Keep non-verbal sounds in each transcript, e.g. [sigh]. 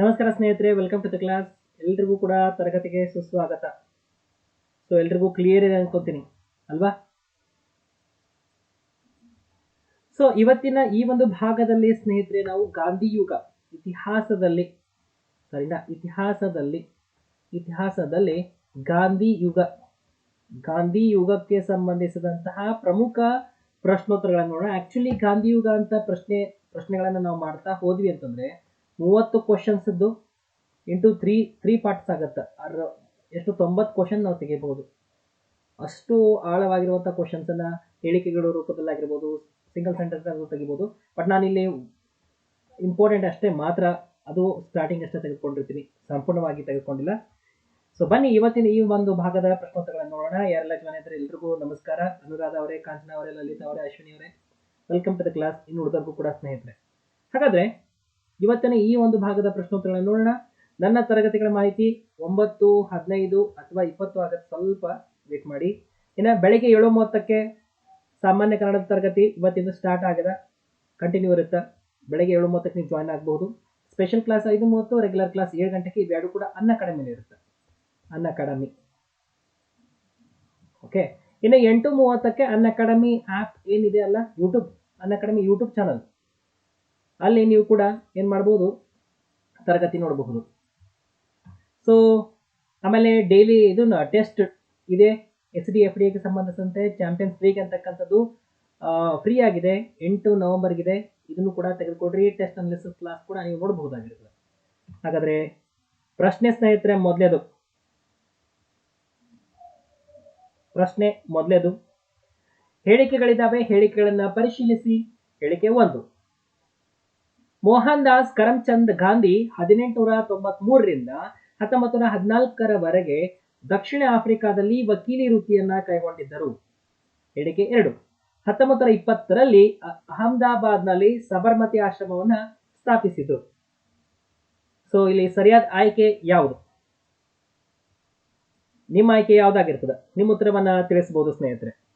ನಮಸ್ಕಾರ ಸ್ನೇಹಿತರೆ welcome to the class ಎಲ್ರಿಗೂ ಕೂಡ ತರಗತಿಗೆ ಸುಸ್ವಾಗತ. ಸೊ ಎಲ್ರಿಗೂ ಕ್ಲಿಯರ್ ಇದೆ ಅನ್ಕೋತೀನಿ, ಅಲ್ವಾ? ಸೊ ಇವತ್ತಿನ ಈ ಒಂದು ಭಾಗದಲ್ಲಿ ಸ್ನೇಹಿತರೆ, ನಾವು ಗಾಂಧಿ ಯುಗ, ಇತಿಹಾಸದಲ್ಲಿ, ಸರಿನಾ? ಇತಿಹಾಸದಲ್ಲಿ ಇತಿಹಾಸದಲ್ಲಿ ಗಾಂಧಿ ಯುಗ, ಗಾಂಧಿ ಯುಗಕ್ಕೆ ಸಂಬಂಧಿಸಿದಂತಹ ಪ್ರಮುಖ ಪ್ರಶ್ನೋತ್ತರಗಳನ್ನು ನೋಡೋಣ. ಆಕ್ಚುಲಿ ಗಾಂಧಿ ಯುಗ ಅಂತ ಪ್ರಶ್ನೆ, ಪ್ರಶ್ನೆಗಳನ್ನು ನಾವು ಮಾಡ್ತಾ ಹೋದ್ವಿ ಅಂತಂದ್ರೆ ಮೂವತ್ತು questions into three three parts ಆಗುತ್ತೆ. ಅದ್ರ ಎಷ್ಟು ತೊಂಬತ್ತು ಕ್ವಶನ್ ನಾವು ತೆಗಿಬೋದು. ಅಷ್ಟು ಆಳವಾಗಿರುವಂಥ ಕ್ವಶನ್ಸನ್ನು ಹೇಳಿಕೆಗಳ ರೂಪದಲ್ಲಾಗಿರ್ಬೋದು ಸಿಂಗಲ್ ಸೆಂಟೆನ್ಸ್ ತೆಗಿಬೋದು. ಬಟ್ ನಾನಿಲ್ಲಿ ಇಂಪಾರ್ಟೆಂಟ್ ಅಷ್ಟೇ ಮಾತ್ರ, ಅದು ಸ್ಟಾರ್ಟಿಂಗ್ ಅಷ್ಟೇ ತೆಗೆದುಕೊಂಡಿರ್ತೀನಿ. ಸಂಪೂರ್ಣವಾಗಿ ತೆಗೆದುಕೊಂಡಿಲ್ಲ. ಸೊ ಬನ್ನಿ, ಇವತ್ತಿನ ಈ ಒಂದು ಭಾಗದ ಪ್ರಶ್ನೋತ್ತರಗಳನ್ನು ನೋಡೋಣ. ಯಾರೆಲ್ಲ ಜಾಯ್ನ್ ಇದ್ದಾರೆ ಎಲ್ರಿಗೂ ನಮಸ್ಕಾರ. ಅನುರಾಧ ಅವರೇ, ಕಾಂಚನ ಅವರೇ, ಲಲಿತಾ ಅವರೇ, ಅಶ್ವಿನಿ ಅವರೇ. ವೆಲ್ಕಮ್ ಟು ದ ಕ್ಲಾಸ್ ಇನ್ನು ಹುಡುಗರಿಗೂ ಕೂಡ ಸ್ನೇಹಿತರೆ. ಹಾಗಾದ್ರೆ ಇವತ್ತಿನ ಈ ಒಂದು ಭಾಗದ ಪ್ರಶ್ನೋತ್ತರಗಳನ್ನು ನೋಡೋಣ. ನನ್ನ ತರಗತಿಗಳ ಮಾಹಿತಿ ಒಂಬತ್ತು, ಹದಿನೈದು ಅಥವಾ ಇಪ್ಪತ್ತು ಆಗತ್ತೆ. ಸ್ವಲ್ಪ ವೇಟ್ ಮಾಡಿ. ಇನ್ನು ಬೆಳಗ್ಗೆ ಏಳು ಮೂವತ್ತಕ್ಕೆ ಸಾಮಾನ್ಯ ಕನ್ನಡದ ತರಗತಿ ಇವತ್ತಿಂದ ಸ್ಟಾರ್ಟ್ ಆಗಿದೆ. ಕಂಟಿನ್ಯೂ ಇರುತ್ತೆ. ಬೆಳಗ್ಗೆ ಏಳು ಮೂವತ್ತಕ್ಕೆ ನೀವು ಜಾಯ್ನ್ ಆಗಬಹುದು. ಸ್ಪೆಷಲ್ ಕ್ಲಾಸ್ ಐದು ಮೂವತ್ತು ರೆಗ್ಯುಲರ್ ಕ್ಲಾಸ್ ಏಳು ಗಂಟೆಗೆ ಇವೆರಡು ಕೂಡ ಅನ್ನ ಅಕಾಡೆಮಿಲಿ ಇರುತ್ತೆ. ಅನ್ನ ಅಕಾಡೆಮಿ ಓಕೆ ಇನ್ನು ಎಂಟು ಮೂವತ್ತಕ್ಕೆ ಅನ್ ಅಕಾಡೆಮಿ ಆ್ಯಪ್ ಏನಿದೆ ಅಲ್ಲ? YouTube Unacademy YouTube channel ಅಲ್ಲಿ ನೀವು ಕೂಡ ಏನು ಮಾಡ್ಬೋದು? ತರಗತಿ ನೋಡಬಹುದು. ಸೊ ಆಮೇಲೆ ಡೈಲಿ ಇದು. ಟೆಸ್ಟ್ ಇದೆ ಎಸ್ ಡಿ ಎಫ್ ಡಿಗೆ ಸಂಬಂಧಿಸಿದಂತೆ ಚಾಂಪಿಯನ್ಸ್ ಲೀಗ್ ಅಂತಕ್ಕಂಥದ್ದು ಫ್ರೀ ಆಗಿದೆ. ಎಂಟು ನವೆಂಬರ್ಗಿದೆ. ಇದನ್ನು ಕೂಡ ತೆಗೆದುಕೊಡ್ರಿ. ಟೆಸ್ಟ್ ಅನಾಲಿಸಿಸ್ ಕ್ಲಾಸ್ ಕೂಡ ನೀವು ನೋಡಬಹುದಾಗಿರ್ತದೆ ಹಾಗಾದ್ರೆ, ಪ್ರಶ್ನೆ ಸ್ನೇಹಿತರೆ, ಮೊದಲೇದು. ಪ್ರಶ್ನೆ ಮೊದಲೇದು. ಹೇಳಿಕೆಗಳಿದ್ದಾವೆ ಹೇಳಿಕೆಗಳನ್ನು ಪರಿಶೀಲಿಸಿ. ಹೇಳಿಕೆ ಒಂದು. ಮೋಹನ್ ದಾಸ್ ಕರಮ್ಚಂದ್ ಗಾಂಧಿ ಹದಿನೆಂಟುನೂರ ತೊಂಬತ್ ಮೂರರಿಂದ ಹತ್ತೊಂಬತ್ತು ನೂರ ಹದಿನಾಲ್ಕರವರೆಗೆ ದಕ್ಷಿಣ ಆಫ್ರಿಕಾದಲ್ಲಿ ವಕೀಲಿ ವೃತ್ತಿಯನ್ನ ಕೈಗೊಂಡಿದ್ದರು. ಹೇಳಿಕೆ ಎರಡು. ಹತ್ತೊಂಬತ್ತು ನೂರ ಇಪ್ಪತ್ತರಲ್ಲಿ ಅಹಮದಾಬಾದ್ನಲ್ಲಿ ಸಬರ್ಮತಿ ಆಶ್ರಮವನ್ನ ಸ್ಥಾಪಿಸಿದರು ಸೊ ಇಲ್ಲಿ ಸರಿಯಾದ ಆಯ್ಕೆ ಯಾವುದು? ನಿಮ್ಮ ಆಯ್ಕೆ ಯಾವ್ದಾಗಿರ್ತದೆ? ನಿಮ್ಮ ಉತ್ತರವನ್ನ ತಿಳಿಸಬಹುದು ಸ್ನೇಹಿತರೆ.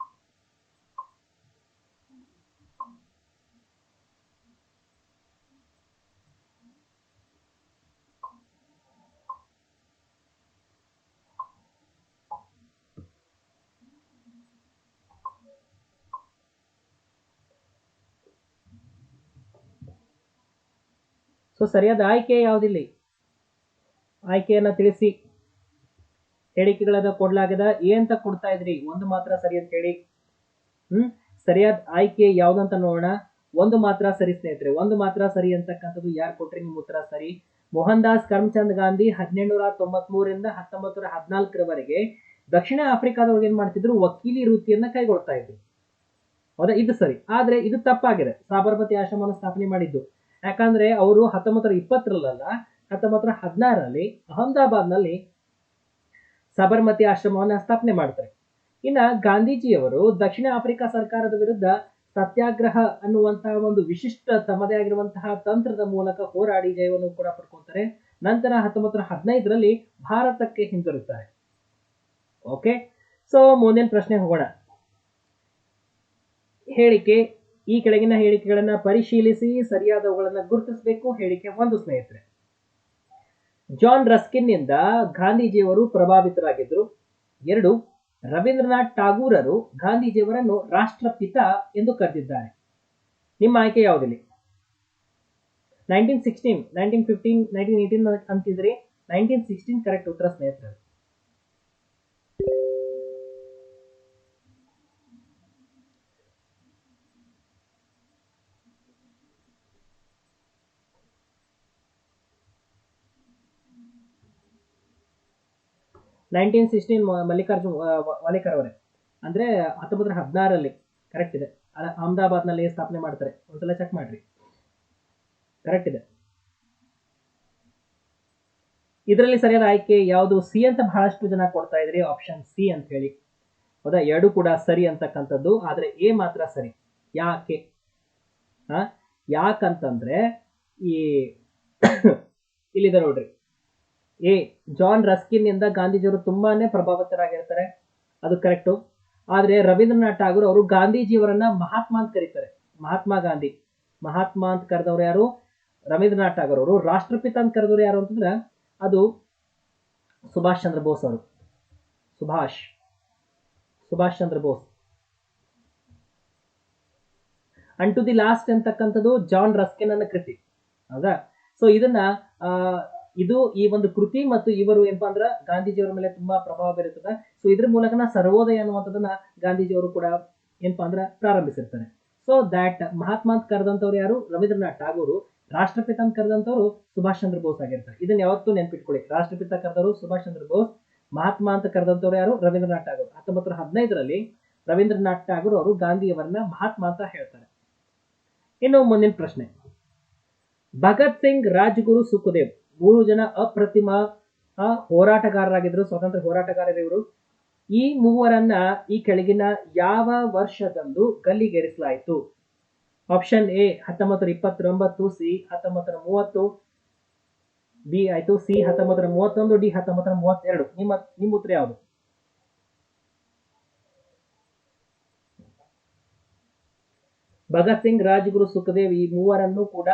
ಸೊ ಸರಿಯಾದ ಆಯ್ಕೆ ಯಾವುದಿಲ್ಲ. ಆಯ್ಕೆಯನ್ನು ತಿಳಿಸಿ, ಹೇಳಿಕೆಗಳನ್ನು ಕೊಡ್ಲಾಗದ ಏನಂತ ಕೊಡ್ತಾ ಇದ್ರಿ? ಒಂದು ಮಾತ್ರ ಸರಿ ಅಂತ ಹೇಳಿ. ಹ್ಮ್? ಸರಿಯಾದ ಆಯ್ಕೆ ಯಾವ್ದಂತ ನೋಡೋಣ. ಒಂದು ಮಾತ್ರ ಸರಿ ಸ್ನೇಹಿತರೆ, ಒಂದು ಮಾತ್ರ ಸರಿ ಅಂತಕ್ಕಂಥದ್ದು ಯಾರು ಕೊಟ್ರಿ ನಿಮ್ಮ ಉತ್ತರ ಸರಿ? ಮೋಹನ್ ದಾಸ್ ಕರ್ಮಚಂದ್ ಗಾಂಧಿ ಹದಿನೆಂಟುನೂರ ತೊಂಬತ್ ಮೂರರಿಂದ ಹತ್ತೊಂಬತ್ತು ನೂರ ಹದಿನಾಲ್ಕರವರೆಗೆ ದಕ್ಷಿಣ ಆಫ್ರಿಕಾದವ್ರಿಗೆ ಏನ್ ಮಾಡ್ತಿದ್ರು? ವಕೀಲಿ ವೃತ್ತಿಯನ್ನ ಕೈಗೊಳ್ತಾ ಇದ್ರು. ಹೌದಾ? ಇದು ಸರಿ. ಆದ್ರೆ ಇದು ತಪ್ಪಾಗಿದೆ. ಸಾಬರಮತಿ ಆಶ್ರಮವನ್ನು ಸ್ಥಾಪನೆ ಮಾಡಿದ್ದು. ಯಾಕಂದ್ರೆ ಅವರು ಹತ್ತೊಂಬತ್ತರ ಇಪ್ಪತ್ತರಲ್ಲ ಹತ್ತೊಂಬತ್ತರ ಹದಿನಾರರಲ್ಲಿ ಅಹಮದಾಬಾದ್ನಲ್ಲಿ ಸಬರ್ಮತಿ ಆಶ್ರಮವನ್ನು ಸ್ಥಾಪನೆ ಮಾಡ್ತಾರೆ. ಇನ್ನ ಗಾಂಧೀಜಿಯವರು ದಕ್ಷಿಣ ಆಫ್ರಿಕಾ ಸರ್ಕಾರದ ವಿರುದ್ಧ ಸತ್ಯಾಗ್ರಹ ಅನ್ನುವಂತಹ ಒಂದು ವಿಶಿಷ್ಟ ತಮ್ಮದೇ ಆಗಿರುವಂತಹ ತಂತ್ರದ ಮೂಲಕ ಹೋರಾಡಿ ಜಯವನ್ನು ಕೂಡ ಪಡ್ಕೊತಾರೆ. ನಂತರ ಹತ್ತೊಂಬತ್ತರ ಹದಿನೈದರಲ್ಲಿ ಭಾರತಕ್ಕೆ ಹಿಂತಿರುತ್ತಾರೆ ಓಕೆ ಸೊ ಮುಂದಿನ ಪ್ರಶ್ನೆ ಹೋಗೋಣ. ಹೇಳಿಕೆ ಈ ಕೆಳಗಿನ ಹೇಳಿಕೆಗಳನ್ನ ಪರಿಶೀಲಿಸಿ ಸರಿಯಾದವುಗಳನ್ನು ಗುರುತಿಸಬೇಕು ಹೇಳಿಕೆ ಒಂದು ಸ್ನೇಹಿತರೆ. ಜಾನ್ ರಸ್ಕಿನ್ನಿಂದ ಗಾಂಧೀಜಿಯವರು ಪ್ರಭಾವಿತರಾಗಿದ್ದರು. ಎರಡು, ರವೀಂದ್ರನಾಥ್ ಟಾಗೂರರು ಗಾಂಧೀಜಿಯವರನ್ನು ರಾಷ್ಟ್ರಪಿತ ಎಂದು ಕರೆದಿದ್ದಾರೆ. ನಿಮ್ಮ ಆಯ್ಕೆ ಯಾವುದಿಲ್ಲ? Nineteen sixteen, nineteen fifteen, nineteen eighteen ಅಂತಿದ್ರಿ nineteen sixteen correct ಉತ್ತರ ಸ್ನೇಹಿತರೆ ನೈನ್ಟೀನ್ ಸಿಕ್ಸ್ಟೀನ್ ಮಲ್ಲಿಕಾರ್ಜುನ್ ವಾಲೇಕರ್ ಅವರೇ. ಅಂದ್ರೆ ಹತ್ತೊಂಬತ್ತರ ಹದಿನಾರರಲ್ಲಿ ಕರೆಕ್ಟ್ ಇದೆ. ಅಹಮದಾಬಾದ್ನಲ್ಲಿ ಸ್ಥಾಪನೆ ಮಾಡ್ತಾರೆ? ಒಂದ್ಸಲ ಚೆಕ್ ಮಾಡ್ರಿ. ಕರೆಕ್ಟ್ ಇದೆ. ಇದರಲ್ಲಿ ಸರಿಯಾದ ಆಯ್ಕೆ ಯಾವುದು? ಸಿ ಅಂತ ಬಹಳಷ್ಟು ಜನ ಕೊಡ್ತಾ ಇದ್ರಿ ಆಪ್ಷನ್ ಸಿ ಅಂತ ಹೇಳಿ. ಹೌದಾ? ಎರಡು ಕೂಡ ಸರಿ ಅಂತಕ್ಕಂಥದ್ದು, ಆದರೆ ಎ ಮಾತ್ರ ಸರಿ. ಯಾಕೆ? ಯಾಕಂತಂದ್ರೆ ಈ [coughs] ಇಲ್ಲಿದೆ ನೋಡ್ರಿ. ಎ ಜಾನ್ ರಸ್ಕಿನ್ ಇಂದ ಗಾಂಧೀಜಿಯವರು ತುಂಬಾನೇ ಪ್ರಭಾವಿತರಾಗಿರ್ತಾರೆ. ಅದು ಕರೆಕ್ಟು. ಆದ್ರೆ ರವೀಂದ್ರನಾಥ್ ಠಾಗೂರ್ ಅವರು ಗಾಂಧೀಜಿಯವರನ್ನ ಮಹಾತ್ಮ ಅಂತ ಕರೀತಾರೆ. ಮಹಾತ್ಮ ಗಾಂಧಿ. ಮಹಾತ್ಮ ಅಂತ ಕರೆದವ್ರು ಯಾರು? ರವೀಂದ್ರನಾಥ್ ಟಾಗೂರ್ ಅವರು. ರಾಷ್ಟ್ರಪಿತ ಅಂತ ಕರೆದವರು ಯಾರು ಅಂತಂದ್ರೆ ಅದು ಸುಭಾಷ್ ಚಂದ್ರ ಬೋಸ್ ಅವರು. Subhash. Subhash Chandra Bose. Unto the last ಅಂತಕ್ಕಂಥದ್ದು ಜಾನ್ ರಸ್ಕಿನ್ ಅನ್ನ ಕೃತಿ. ಹೌದಾ? ಸೊ ಇದನ್ನ ಆ, ಇದು ಈ ಒಂದು ಕೃತಿ ಮತ್ತು ಇವರು ಏನಪ್ಪಾ ಅಂದ್ರ ಗಾಂಧೀಜಿಯವರ ಮೇಲೆ ತುಂಬಾ ಪ್ರಭಾವ ಬೀರುತ್ತದೆ. ಸೊ ಇದ್ರ ಮೂಲಕನ ಸರ್ವೋದಯ ಅನ್ನುವಂಥದ್ದನ್ನ ಗಾಂಧೀಜಿಯವರು ಕೂಡ ಏನಪ್ಪಾ ಅಂದ್ರ ಪ್ರಾರಂಭಿಸಿರ್ತಾರೆ. ಸೊ ದ್ಯಾಟ್ ಮಹಾತ್ಮ ಅಂತ ಕರೆದಂತವ್ರು ಯಾರು? ರವೀಂದ್ರನಾಥ್ ಟಾಗೂರು. ರಾಷ್ಟ್ರಪಿತ ಅಂತ ಕರೆದಂತವ್ರು ಸುಭಾಷ್ ಚಂದ್ರ ಬೋಸ್ ಆಗಿರ್ತಾರೆ. ಇದನ್ನ ಯಾವತ್ತೂ ನೆನ್ಪಿಟ್ಕೊಳ್ಳಿ. ರಾಷ್ಟ್ರಪಿತ ಕರೆದವರು ಸುಭಾಷ್ ಚಂದ್ರ ಬೋಸ್, ಮಹಾತ್ಮ ಅಂತ ಕರೆದಂತವ್ರು ಯಾರು? ರವೀಂದ್ರನಾಥ್ ಟಾಗೂರ್. ಹತ್ತೊಂಬತ್ತು ಹದಿನೈದರಲ್ಲಿ ರವೀಂದ್ರನಾಥ್ ಟಾಗೂರ್ ಅವರು ಗಾಂಧಿಯವರನ್ನ ಮಹಾತ್ಮ ಅಂತ ಹೇಳ್ತಾರೆ. ಇನ್ನು ಮುಂದಿನ ಪ್ರಶ್ನೆ. ಭಗತ್ ಸಿಂಗ್ ರಾಜ್ಗುರು ಸುಖದೇವ್. ಮೂರು ಜನ ಅಪ್ರತಿಮ ಹೋರಾಟಗಾರರಾಗಿದ್ರು ಸ್ವಾತಂತ್ರ್ಯ ಹೋರಾಟಗಾರರು ಇವರು. ಈ ಮೂವರನ್ನ ಈ ಕೆಳಗಿನ ಯಾವ ವರ್ಷದಂದು ಗಲ್ಲಿಗೇರಿಸಲಾಯಿತು? ಆಪ್ಷನ್ ಎ ಹತ್ತೊಂಬತ್ತರ ಇಪ್ಪತ್ತೊಂಬತ್ತು ಸಿ ಹತ್ತೊಂಬತ್ತರ ಮೂವತ್ತು ಬಿ ಆಯ್ತು ಸಿ ಹತ್ತೊಂಬತ್ತರ ಮೂವತ್ತೊಂದು ಡಿ ಹತ್ತೊಂಬತ್ತರ ಮೂವತ್ತೆರಡು. ನಿಮ್ಮ ನಿಮ್ಮ ಉತ್ತರ ಯಾವುದು? ಭಗತ್ ಸಿಂಗ್, ರಾಜ್ಗುರು ಸುಖದೇವ್ ಈ ಮೂವರನ್ನು ಕೂಡ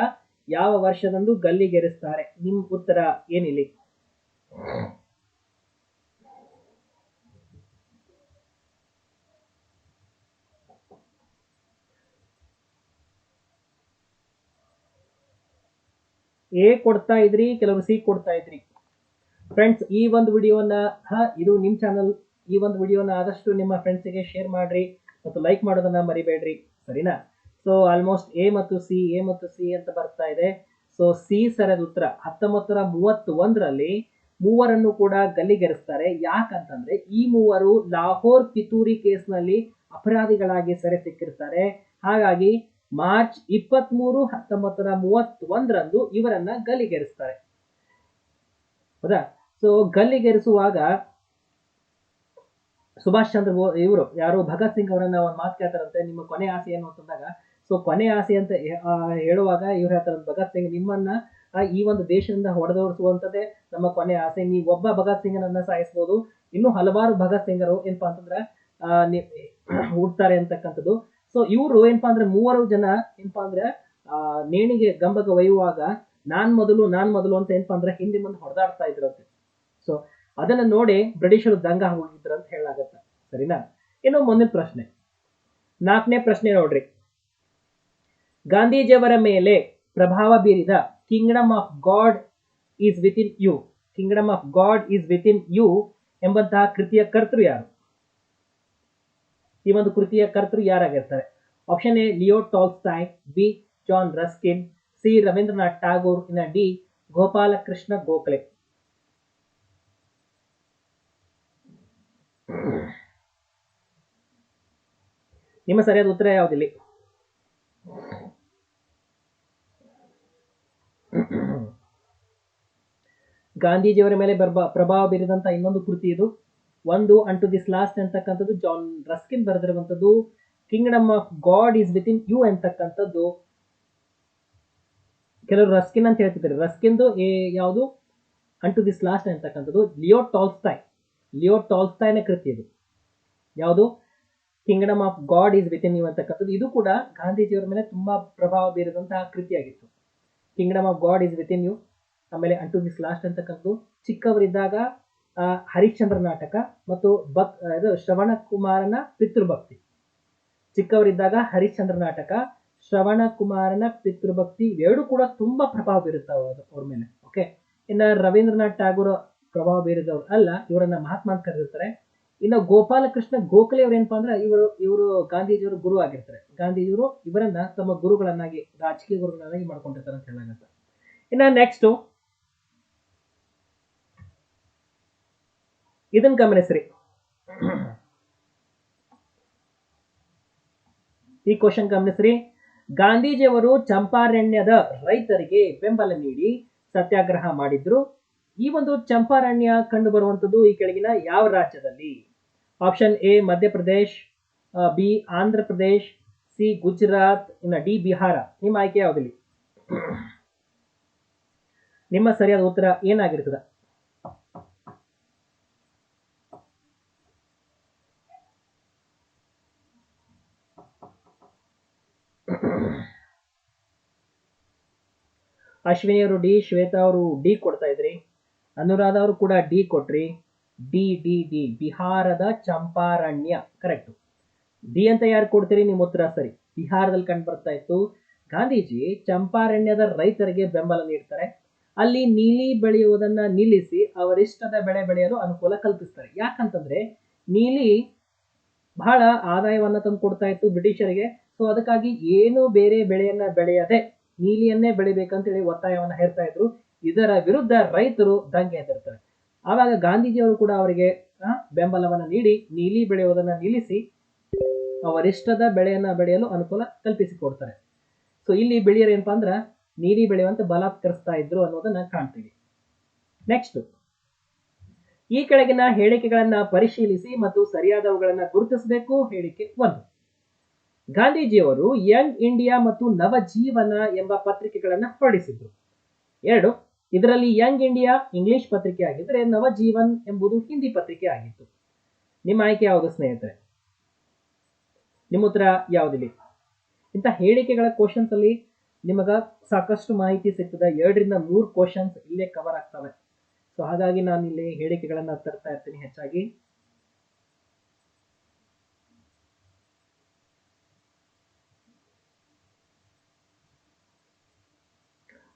ಯಾವ ವರ್ಷದಂದು ಗಲ್ಲಿಗೇರಿಸ್ತಾರೆ ನಿಮ್ ಉತ್ತರ ಏನಿಲ್ಲಿ? ಎ ಕೊಡ್ತಾ ಇದ್ರಿ, ಕೆಲವರು ಸಿ ಕೊಡ್ತಾ ಇದ್ರಿ. ಫ್ರೆಂಡ್ಸ್ ಈ ಒಂದು ವಿಡಿಯೋನ, ಹಾ, ಇದು ನಿಮ್ ಚಾನಲ್ ಈ ಒಂದು ವಿಡಿಯೋನ ಆದಷ್ಟು ನಿಮ್ಮ ಫ್ರೆಂಡ್ಸಿಗೆ ಶೇರ್ ಮಾಡ್ರಿ ಮತ್ತು ಲೈಕ್ ಮಾಡೋದನ್ನ ಮರಿಬೇಡ್ರಿ. ಸರಿನಾ? ಸೊ ಆಲ್ಮೋಸ್ಟ್ ಎ ಮತ್ತು ಸಿ ಎ ಮತ್ತು ಸಿ ಅಂತ ಬರ್ತಾ ಇದೆ. ಸೊ ಸಿ ಸರಿಯಾದ ಉತ್ತರ. ಹತ್ತೊಂಬತ್ತರ ಮೂವತ್ತು ಒಂದರಲ್ಲಿ ಮೂವರನ್ನು ಕೂಡ ಗಲ್ಲಿಗೇರಿಸ್ತಾರೆ. ಯಾಕಂತಂದ್ರೆ ಈ ಮೂವರು ಲಾಹೋರ್ ಪಿತೂರಿ ಕೇಸ್ನಲ್ಲಿ ಅಪರಾಧಿಗಳಾಗಿ ಸೆರೆ ಸಿಕ್ಕಿರ್ತಾರೆ. ಹಾಗಾಗಿ ಮಾರ್ಚ್ ಇಪ್ಪತ್ತ್ ಮೂರು ಹತ್ತೊಂಬತ್ತರ ಮೂವತ್ತೊಂದರಂದು ಇವರನ್ನ ಗಲ್ಲಿಗೇರಿಸ್ತಾರೆ. ಹೌದಾ? ಸೊ ಗಲ್ಲಿಗೇರಿಸುವಾಗ ಸುಭಾಷ್ ಚಂದ್ರ ಬೋಸ್ ಇವರು ಯಾರು? ಭಗತ್ ಸಿಂಗ್ ಅವರನ್ನ ಒಂದು ಮಾತು ಕೇಳ್ತಾರಂತೆ. ನಿಮ್ಮ ಕೊನೆ ಆಸೆ ಏನು ಅಂತಂದಾಗ ಸೊ ಕೊನೆ ಆಸೆ ಅಂತ ಹೇಳುವಾಗ ಇವ್ರು ಹೇಳ್ತಾರೆ ಭಗತ್ ಸಿಂಗ್ ನಿಮ್ಮನ್ನ ಈ ಒಂದು ದೇಶದಿಂದ ಹೊಡೆದೋಡಿಸುವಂಥದ್ದೇ ನಮ್ಮ ಕೊನೆ ಆಸೆ. ನೀವು ಒಬ್ಬ ಭಗತ್ ಸಿಂಗ್ನನ್ನ ಸಾಯಿಸ್ಬೋದು. ಇನ್ನು ಹಲವಾರು ಭಗತ್ ಸಿಂಗರು ಏನಪ್ಪಾ ಅಂತಂದ್ರೆ ಹುಡ್ತಾರೆ ಅಂತಕ್ಕಂಥದ್ದು. ಸೊ ಇವರು ಏನಪ್ಪಾ ಅಂದ್ರೆ ಮೂವರು ಜನ ಏನಪ್ಪಾ ಅಂದ್ರೆ ಆ, ನೇಣಿಗೆ ಗಂಬಗ ಒಯ್ಯುವಾಗ ನಾನ್ ಮೊದಲು ನಾನ್ ಮೊದಲು ಅಂತ ಏನಪ್ಪಾ ಅಂದ್ರೆ ಹಿಂದೆ ಮುಂದೆ ಹೊಡೆದಾಡ್ತಾ ಇದ್ರಂತೆ. ಸೊ ಅದನ್ನ ನೋಡಿ ಬ್ರಿಟಿಷರು ದಂಗ ಹೋಗಿದ್ರು ಅಂತ ಹೇಳಲಾಗತ್ತ. ಸರಿನಾ? ಇನ್ನು ಮುಂದಿನ ಪ್ರಶ್ನೆ. ನಾಲ್ಕನೇ ಪ್ರಶ್ನೆ ನೋಡ್ರಿ. ಗಾಂಧೀಜಿಯವರ ಮೇಲೆ ಪ್ರಭಾವ ಬೀರಿದ kingdom of God is with you kingdom of God is with you ಎಂಬಂತಹ ಕೃತಿಯ ಕರ್ತೃ ಯಾರು? ಈ ಒಂದು ಕೃತಿಯ ಕರ್ತೃ ಯಾರಾಗಿರ್ತಾರೆ? Option A Leo Tolstoy B John Ruskin C Rabindranath Tagore ಇನ್ನ ಡಿ ಗೋಪಾಲಕೃಷ್ಣ ಗೋಖಲೆ ನಿಮ್ಮ ಸರಿಯಾದ ಉತ್ತರ ಯಾವುದಿಲ್ಲಿ? ಗಾಂಧೀಜಿಯವರ ಮೇಲೆ ಬರ್ಬ, ಪ್ರಭಾವ ಬೀರಿದಂಥ ಇನ್ನೊಂದು ಕೃತಿ ಇದು. ಒಂದು ಅಂಟು ದಿಸ್ ಲಾಸ್ಟ್ ಅಂತಕ್ಕಂಥದ್ದು John Ruskin ಬರೆದಿರುವಂಥದ್ದು kingdom of God is within you ಅಂತಕ್ಕಂಥದ್ದು. ಕೆಲವರು ರಸ್ಕಿನ್ ಅಂತ ಹೇಳ್ತಿದ್ದಾರೆ. ರಸ್ಕಿನ್ದು ಏ ಯಾವುದು? ಅಂಟು ದಿಸ್ ಲಾಸ್ಟ್ ಅಂತಕ್ಕಂಥದ್ದು. ಲಿಯೋ ಟಾಲ್ಸ್ಟಾಯ್ ಲಿಯೋ ಟಾಲ್ಸ್ಟಾಯ್ನ ಕೃತಿ ಇದು. ಯಾವುದು? Kingdom of God is within you ಅಂತಕ್ಕಂಥದ್ದು. ಇದು ಕೂಡ ಗಾಂಧೀಜಿಯವರ ಮೇಲೆ ತುಂಬಾ ಪ್ರಭಾವ ಬೀರಿದಂತಹ ಕೃತಿಯಾಗಿತ್ತು. Kingdom of God is within you ಆಮೇಲೆ ಅಂಟು ದಿಸ್ ಲಾಸ್ಟ್ ಅಂತಕ್ಕಂಥದ್ದು ಚಿಕ್ಕವರಿದ್ದಾಗ ಹರಿಶ್ಚಂದ್ರ ನಾಟಕ ಮತ್ತು ಭಕ್ ಇದು ಶ್ರವಣ ಕುಮಾರನ ಪಿತೃಭಕ್ತಿ. ಚಿಕ್ಕವರಿದ್ದಾಗ ಹರಿಶ್ಚಂದ್ರ ನಾಟಕ, ಶ್ರವಣ ಕುಮಾರನ ಪಿತೃಭಕ್ತಿ ಇವೆರಡು ಕೂಡ ತುಂಬಾ ಪ್ರಭಾವ ಬೀರುತ್ತವೆ ಅದು ಅವ್ರ ಮೇಲೆ ಓಕೆ ಇನ್ನ ರವೀಂದ್ರನಾಥ್ ಟಾಗೂರ್ ಪ್ರಭಾವ ಬೀರಿದವ್ರು ಅಲ್ಲ, ಇವರನ್ನ ಮಹಾತ್ಮ ಅಂತ ಕರೆದಿರ್ತಾರೆ. ಇನ್ನು ಗೋಪಾಲಕೃಷ್ಣ ಗೋಖಲೆ ಅವ್ರು ಏನಪ್ಪಾ ಅಂದ್ರೆ ಇವರು ಇವರು ಗಾಂಧೀಜಿಯವರು ಗುರು ಆಗಿರ್ತಾರೆ. ಗಾಂಧೀಜಿಯವರು ಇವರನ್ನ ತಮ್ಮ ಗುರುಗಳನ್ನಾಗಿ, ರಾಜಕೀಯ ಗುರುಗಳನ್ನಾಗಿ ಮಾಡ್ಕೊಂಡಿರ್ತಾರೆ ಅಂತ ಹೇಳಲಾಗುತ್ತೆ ಇನ್ನ ನೆಕ್ಸ್ಟ್ ಇದನ್ನ ಗಮನಿಸ್ರಿ. ಈ ಕ್ವಶನ್ ಗಮನಿಸ್ರಿ. ಗಾಂಧೀಜಿಯವರು ಚಂಪಾರಣ್ಯದ ರೈತರಿಗೆ ಬೆಂಬಲ ನೀಡಿ ಸತ್ಯಾಗ್ರಹ ಮಾಡಿದ್ರು. ಈ ಒಂದು ಚಂಪಾರಣ್ಯ ಕಂಡು ಬರುವಂತದ್ದು ಈ ಕೆಳಗಿನ ಯಾವ ರಾಜ್ಯದಲ್ಲಿ? Option A Madhya Pradesh B Andhra Pradesh C Gujarat, ಇನ್ನ ಡಿ ಬಿಹಾರ. ನಿಮ್ಮ ಆಯ್ಕೆ ಯಾವುದಿಲ್ಲ ನಿಮ್ಮ ಸರಿಯಾದ ಉತ್ತರ ಏನಾಗಿರ್ತದೆ? ಅಶ್ವಿನಿ ಅವರು ಡಿ, ಶ್ವೇತಾ ಅವರು ಡಿ ಕೊಡ್ತಾ ಇದ್ರಿ. ಅನುರಾಧ ಅವರು ಕೂಡ ಡಿ ಕೊಟ್ರಿ. ಡಿ ಡಿ ಡಿ, ಬಿಹಾರದ ಚಂಪಾರಣ್ಯ ಕರೆಕ್ಟ್ ಡಿ ಅಂತ ಯಾರು ಕೊಡ್ತೀರಿ ನಿಮ್ಮ ಉತ್ತರ? ಸರಿ, ಬಿಹಾರದಲ್ಲಿ ಕಂಡು ಬರ್ತಾ ಇತ್ತು. ಗಾಂಧೀಜಿ ಚಂಪಾರಣ್ಯದ ರೈತರಿಗೆ ಬೆಂಬಲ ನೀಡ್ತಾರೆ. ಅಲ್ಲಿ ನೀಲಿ ಬೆಳೆಯುವುದನ್ನ ನಿಲ್ಲಿಸಿ ಅವರಿಷ್ಟದ ಬೆಳೆ ಬೆಳೆಯಲು ಅನುಕೂಲ ಕಲ್ಪಿಸ್ತಾರೆ. ಯಾಕಂತಂದ್ರೆ ನೀಲಿ ಬಹಳ ಆದಾಯವನ್ನ ತಂದು ಕೊಡ್ತಾ ಇತ್ತು ಬ್ರಿಟಿಷರಿಗೆ. ಸೊ ಅದಕ್ಕಾಗಿ ಏನು ಬೇರೆ ಬೆಳೆಯನ್ನ ಬೆಳೆಯದೆ ನೀಲಿಯನ್ನೇ ಬೆಳಿಬೇಕಂತೇಳಿ ಒತ್ತಾಯವನ್ನ ಹೇರ್ತಾ ಇದ್ರು. ಇದರ ವಿರುದ್ಧ ರೈತರು ದಂಗೆ ಎದ್ದಿರ್ತಾರೆ. ಆವಾಗ ಗಾಂಧೀಜಿಯವರು ಕೂಡ ಅವರಿಗೆ ಬೆಂಬಲವನ್ನು ನೀಡಿ, ನೀಲಿ ಬೆಳೆಯುವುದನ್ನು ನಿಲ್ಲಿಸಿ ಅವರಿಷ್ಟದ ಬೆಳೆಯನ್ನ ಬೆಳೆಯಲು ಅನುಕೂಲ ಕಲ್ಪಿಸಿಕೊಡ್ತಾರೆ. ಸೊ ಇಲ್ಲಿ ಬೆಳೆಯರು ಏನಪ್ಪಾ ಅಂದ್ರ ನೀಲಿ ಬೆಳೆಯುವಂತೆ ಬಲಾತ್ಕರಿಸ್ತಾ ಇದ್ರು ಅನ್ನೋದನ್ನ ಕಾಣ್ತೀವಿ. ನೆಕ್ಸ್ಟ್ ಈ ಕೆಳಗಿನ ಹೇಳಿಕೆಗಳನ್ನ ಪರಿಶೀಲಿಸಿ ಮತ್ತು ಸರಿಯಾದವುಗಳನ್ನ ಗುರುತಿಸಬೇಕು ಹೇಳಿಕೆ ಒಂದು. ಗಾಂಧೀಜಿಯವರು ಯಂಗ್ ಇಂಡಿಯಾ ಮತ್ತು ನವಜೀವನ ಎಂಬ ಪತ್ರಿಕೆಗಳನ್ನ ಹೊರಡಿಸಿದ್ರು. ಎರಡು, ಇದರಲ್ಲಿ ಯಂಗ್ ಇಂಡಿಯಾ ಇಂಗ್ಲಿಷ್ ಪತ್ರಿಕೆ ಆಗಿದ್ರೆ ನವಜೀವನ್ ಎಂಬುದು ಹಿಂದಿ ಪತ್ರಿಕೆ ಆಗಿತ್ತು. ನಿಮ್ಮ ಆಯ್ಕೆ ಯಾವುದು ಸ್ನೇಹಿತರೆ? ನಿಮ್ಮ ಉತ್ತರ ಯಾವುದಿಲ್ಲ? ಇಂಥ ಹೇಳಿಕೆಗಳ ಕ್ವಶನ್ಸ್ ಅಲ್ಲಿ ನಿಮಗ ಸಾಕಷ್ಟು ಮಾಹಿತಿ ಸಿಗ್ತದೆ. ಎರಡರಿಂದ ಮೂರು ಕ್ವಶನ್ಸ್ ಇಲ್ಲೇ ಕವರ್ ಆಗ್ತವೆ. ಸೊ ಹಾಗಾಗಿ ನಾನು ಇಲ್ಲಿ ಹೇಳಿಕೆಗಳನ್ನ ತರ್ತಾ ಇರ್ತೀನಿ ಹೆಚ್ಚಾಗಿ.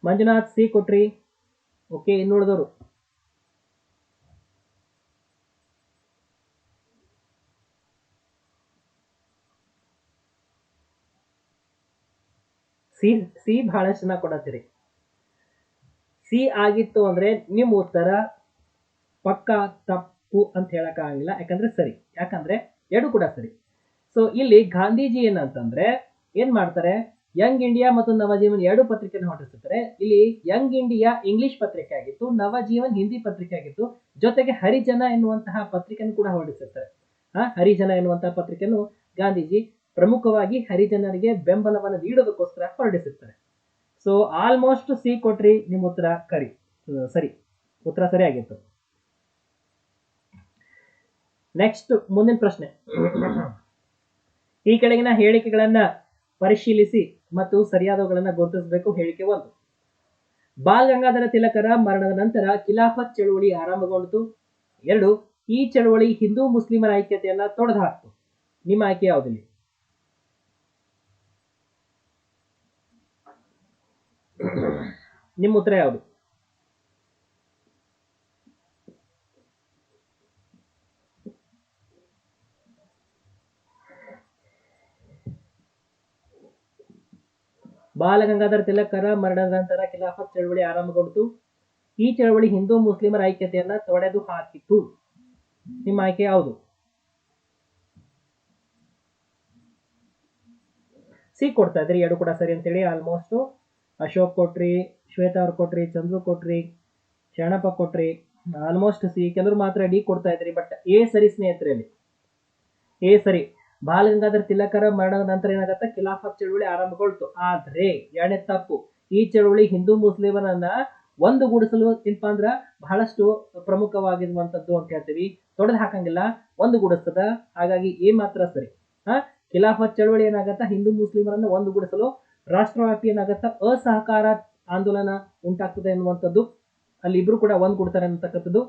ಮಂಜುನಾಥ್ ಸಿ ಕೊಟ್ರಿ. ಓಕೆ ಇನ್ನುಳಿದವರು ಸಿ ಸಿ ಬಹಳಷ್ಟು ಜನ ಕೊಡತ್ತೀರಿ. ಸಿ ಆಗಿತ್ತು ಅಂದ್ರೆ ನಿಮ್ಮ ಉತ್ತರ ಪಕ್ಕ ತಪ್ಪು ಅಂತ ಹೇಳಕ್ ಯಾಕಂದರೆ ಯಾಕಂದ್ರೆ ಸರಿ. ಯಾಕಂದ್ರೆ ಎರಡು ಕೂಡ ಸರಿ. ಸೊ ಇಲ್ಲಿ ಗಾಂಧೀಜಿ ಏನಂತಂದ್ರೆ ಏನ್ ಮಾಡ್ತಾರೆ? ಯಂಗ್ ಇಂಡಿಯಾ ಮತ್ತು ನವಜೀವನ್ ಎರಡು ಪತ್ರಿಕೆಯನ್ನು ಹೊರಡಿಸುತ್ತಾರೆ ಇಲ್ಲಿ ಯಂಗ್ ಇಂಡಿಯಾ ಇಂಗ್ಲಿಷ್ ಪತ್ರಿಕೆ ಆಗಿತ್ತು, ನವಜೀವನ್ ಹಿಂದಿ ಪತ್ರಿಕೆ ಆಗಿತ್ತು. ಜೊತೆಗೆ ಹರಿಜನ ಎನ್ನುವಂತಹ ಪತ್ರಿಕೆಯನ್ನು ಕೂಡ ಹೊರಡಿಸುತ್ತಾರೆ ಆ, ಹರಿಜನ ಎನ್ನುವಂತಹ ಪತ್ರಿಕೆಯನ್ನು ಗಾಂಧೀಜಿ ಪ್ರಮುಖವಾಗಿ ಹರಿಜನರಿಗೆ ಬೆಂಬಲವನ್ನು ನೀಡೋದಕ್ಕೋಸ್ಕರ ಹೊರಡಿಸುತ್ತಾರೆ ಸೊ ಆಲ್ಮೋಸ್ಟ್ ಸಿ ಕೊಟ್ರಿ, ನಿಮ್ಮ ಉತ್ತರ ಕರಿ. ಸರಿ, ಉತ್ತರ ಸರಿ ಆಗಿತ್ತು ನೆಕ್ಸ್ಟ್ ಮುಂದಿನ ಪ್ರಶ್ನೆ. ಈ ಕೆಳಗಿನ ಹೇಳಿಕೆಗಳನ್ನ ಪರಿಶೀಲಿಸಿ ಮತ್ತು ಸರಿಯಾದವುಗಳನ್ನು ಗುರುತಿಸಬೇಕು ಹೇಳಿಕೆ ಒಂದು. ಬಾಲ್ ಗಂಗಾಧರ ತಿಲಕರ ಮರಣದ ನಂತರ ಖಿಲಾಫತ್ ಚಳುವಳಿ ಆರಂಭಗೊಂಡಿತು. ಎರಡು, ಈ ಚಳುವಳಿ ಹಿಂದೂ ಮುಸ್ಲಿಮರ ಐಕ್ಯತೆಯನ್ನ ತೊಡೆದು ಹಾಕ್ತು. ನಿಮ್ಮ ಆಯ್ಕೆ ಯಾವುದಿಲ್ಲ? ನಿಮ್ಮ ಉತ್ತರ ಯಾವುದು? ಬಾಲಗಂಗಾಧರ ತಿಲಕರ ಮರಣದ ನಂತರ ಖಿಲಾಫತ್ ಚಳವಳಿ ಆರಂಭಗೊಂಡಿತು. ಈ ಚಳವಳಿ ಹಿಂದೂ ಮುಸ್ಲಿಮರ ಐಕ್ಯತೆಯನ್ನ ತೊಡೆದು ಹಾಕಿತು ನಿಮ್ಮ ಆಯ್ಕೆ ಯಾವುದು? ಸಿ ಕೊಡ್ತಾ ಇದ್ರಿ, ಎರಡು ಕೂಡ ಸರಿ ಅಂತೇಳಿ. ಆಲ್ಮೋಸ್ಟ್ ಅಶೋಕ್ ಕೊಟ್ರಿ ಶ್ವೇತಾ ಅವ್ರು ಕೊಟ್ರಿ, ಚಂದ್ರು ಕೊಟ್ರಿ, ಶರಣಪ್ಪ ಕೊಟ್ರಿ ಆಲ್ಮೋಸ್ಟ್ ಸಿ. ಕೆಲವರು ಮಾತ್ರ ಡಿ ಕೊಡ್ತಾ ಇದ್ರಿ ಬಟ್ ಎ ಸರಿ ಸ್ನೇಹಿತರಲ್ಲಿ ಎ ಸರಿ. ಬಾಲ ಗಂಗಾಧರ ತಿಲಕರ ಮರಣದ ನಂತರ ಏನಾಗತ್ತೆ? ಖಿಲಾಫತ್ ಚಳುವಳಿ ಆರಂಭಗೊಳ್ತು. ಆದ್ರೆ ಎರಡನೇ ತಪ್ಪು, ಈ ಚಳುವಳಿ ಹಿಂದೂ ಮುಸ್ಲಿಮರನ್ನ ಒಂದುಗೂಡಿಸಲು ಏನಪ್ಪಾ ಅಂದ್ರ ಬಹಳಷ್ಟು ಪ್ರಮುಖವಾಗಿರುವಂತದ್ದು ಅಂತ ಹೇಳ್ತೀವಿ. ತೊಡೆದು ಹಾಕಂಗಿಲ್ಲ, ಒಂದುಗೂಡಿಸ್ತದ. ಹಾಗಾಗಿ ಏ ಮಾತ್ರ ಸರಿ. ಹಾ ಖಿಲಾಫತ್ ಚಳುವಳಿ ಏನಾಗತ್ತ? ಹಿಂದೂ ಮುಸ್ಲಿಮರನ್ನ ಒಂದುಗೂಡಿಸಲು ರಾಷ್ಟ್ರವ್ಯಾಪಿ ಏನಾಗತ್ತ? ಅಸಹಕಾರ ಆಂದೋಲನ ಉಂಟಾಗ್ತದೆ ಎನ್ನುವಂಥದ್ದು. ಅಲ್ಲಿ ಇಬ್ರು ಕೂಡ ಒಂದ್ ಕೊಡ್ತಾರೆ ಅನ್ನತಕ್ಕಂಥದ್ದು.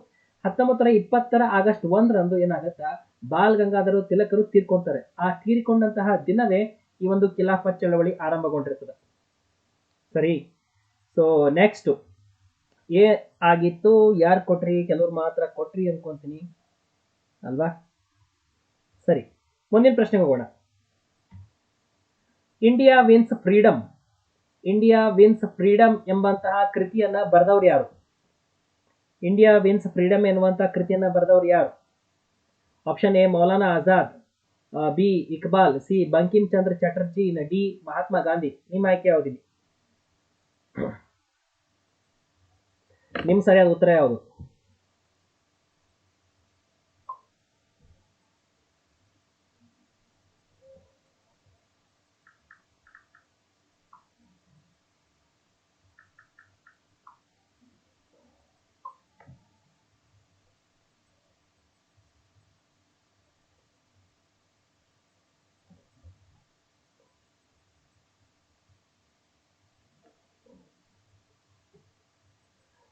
ಹತ್ತೊಂಬತ್ತರ ಇಪ್ಪತ್ತರ ಆಗಸ್ಟ್ ಒಂದರಂದು ಏನಾಗತ್ತ? ಬಾಲ್ ಗಂಗಾಧರ ತಿಲಕರು ತೀರ್ಕೊಂತಾರೆ. ಆ ತೀರಿಕೊಂಡಂತಹ ದಿನವೇ ಈ ಒಂದು ಖಿಲಾಫತ್ ಚಳವಳಿ ಆರಂಭಗೊಂಡಿರ್ತದೆ. ಸರಿ? ಸೊ ನೆಕ್ಸ್ಟ್ ಏ ಆಗಿತ್ತು, ಯಾರು ಕೊಟ್ರಿ? ಕೆಲವ್ರು ಮಾತ್ರ ಕೊಟ್ರಿ ಅನ್ಕೊಂತೀನಿ. ಅಲ್ವಾ? ಸರಿ. ಮುಂದಿನ ಪ್ರಶ್ನೆಗೆ ಹೋಗೋಣ. India wins freedom India wins freedom ಎಂಬಂತಹ ಕೃತಿಯನ್ನ ಬರೆದವ್ರು ಯಾರು? ಇಂಡಿಯಾ ವಿನ್ಸ್ ಫ್ರೀಡಮ್ ಎನ್ನುವಂತಹ ಕೃತಿಯನ್ನ ಬರೆದವ್ರು ಯಾರು? Option A Maulana Azad B Iqbal C Bankim Chandra Chatterjee D Mahatma Gandhi ನಿಮ್ಮ ಆಯ್ಕೆ ಯಾವುದಿದೆ? [coughs] ನಿಮ್ಮ ಸರಿಯಾದ ಉತ್ತರ ಯಾವುದು?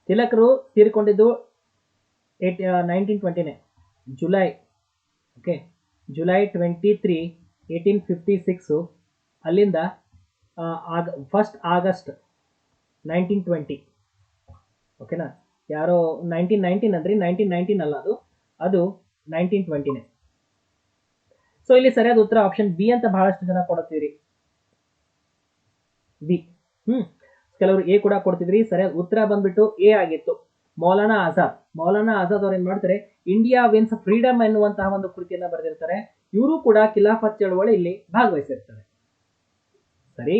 ತಿಲಕರು ತೀರಿಕೊಂಡಿದ್ದು eight nineteen ಟ್ವೆಂಟಿನೇ July okay July twenty three eighteen fifty six ಅಲ್ಲಿಂದ ಆಗ ಫಸ್ಟ್ ಆಗಸ್ಟ್ ನೈನ್ಟೀನ್ ಟ್ವೆಂಟಿ ಓಕೆನಾ ಯಾರೋ ನೈನ್ಟೀನ್ ನೈನ್ಟೀನ್ ಅಂದರೆ ನೈನ್ಟೀನ್ ನೈನ್ಟೀನ್ ಅಲ್ಲ ಅದು. ಅದು ನೈನ್ಟೀನ್ ಟ್ವೆಂಟಿನೇ ಸೊ ಇಲ್ಲಿ ಸರಿಯಾದ ಉತ್ತರ ಆಪ್ಷನ್ ಬಿ ಅಂತ ಬಹಳಷ್ಟು ಜನ ಕೊಡುತ್ತೀರಿ. B hmm. ಕೆಲವರು ಎ ಕೂಡ ಕೊಡ್ತಿದ್ರಿ. ಸರಿಯಾದ ಉತ್ತರ ಬಂದ್ಬಿಟ್ಟು ಎ ಆಗಿತ್ತು. ಮೌಲಾನಾ ಆಜಾದ್. ಮೌಲಾನಾ ಆಜಾದ್ ಅವ್ರು ಏನ್ ಮಾಡ್ತಾರೆ? ಇಂಡಿಯಾ ವಿನ್ಸ್ ಫ್ರೀಡಮ್ ಎನ್ನುವಂತಹ ಒಂದು ಕೃತಿಯನ್ನ ಬರೆದಿರ್ತಾರೆ. ಇವರು ಕೂಡ ಖಿಲಾಫತ್ ಚಳವಳಿಯಲ್ಲಿ ಭಾಗವಹಿಸಿರ್ತಾರೆ. ಸರಿ?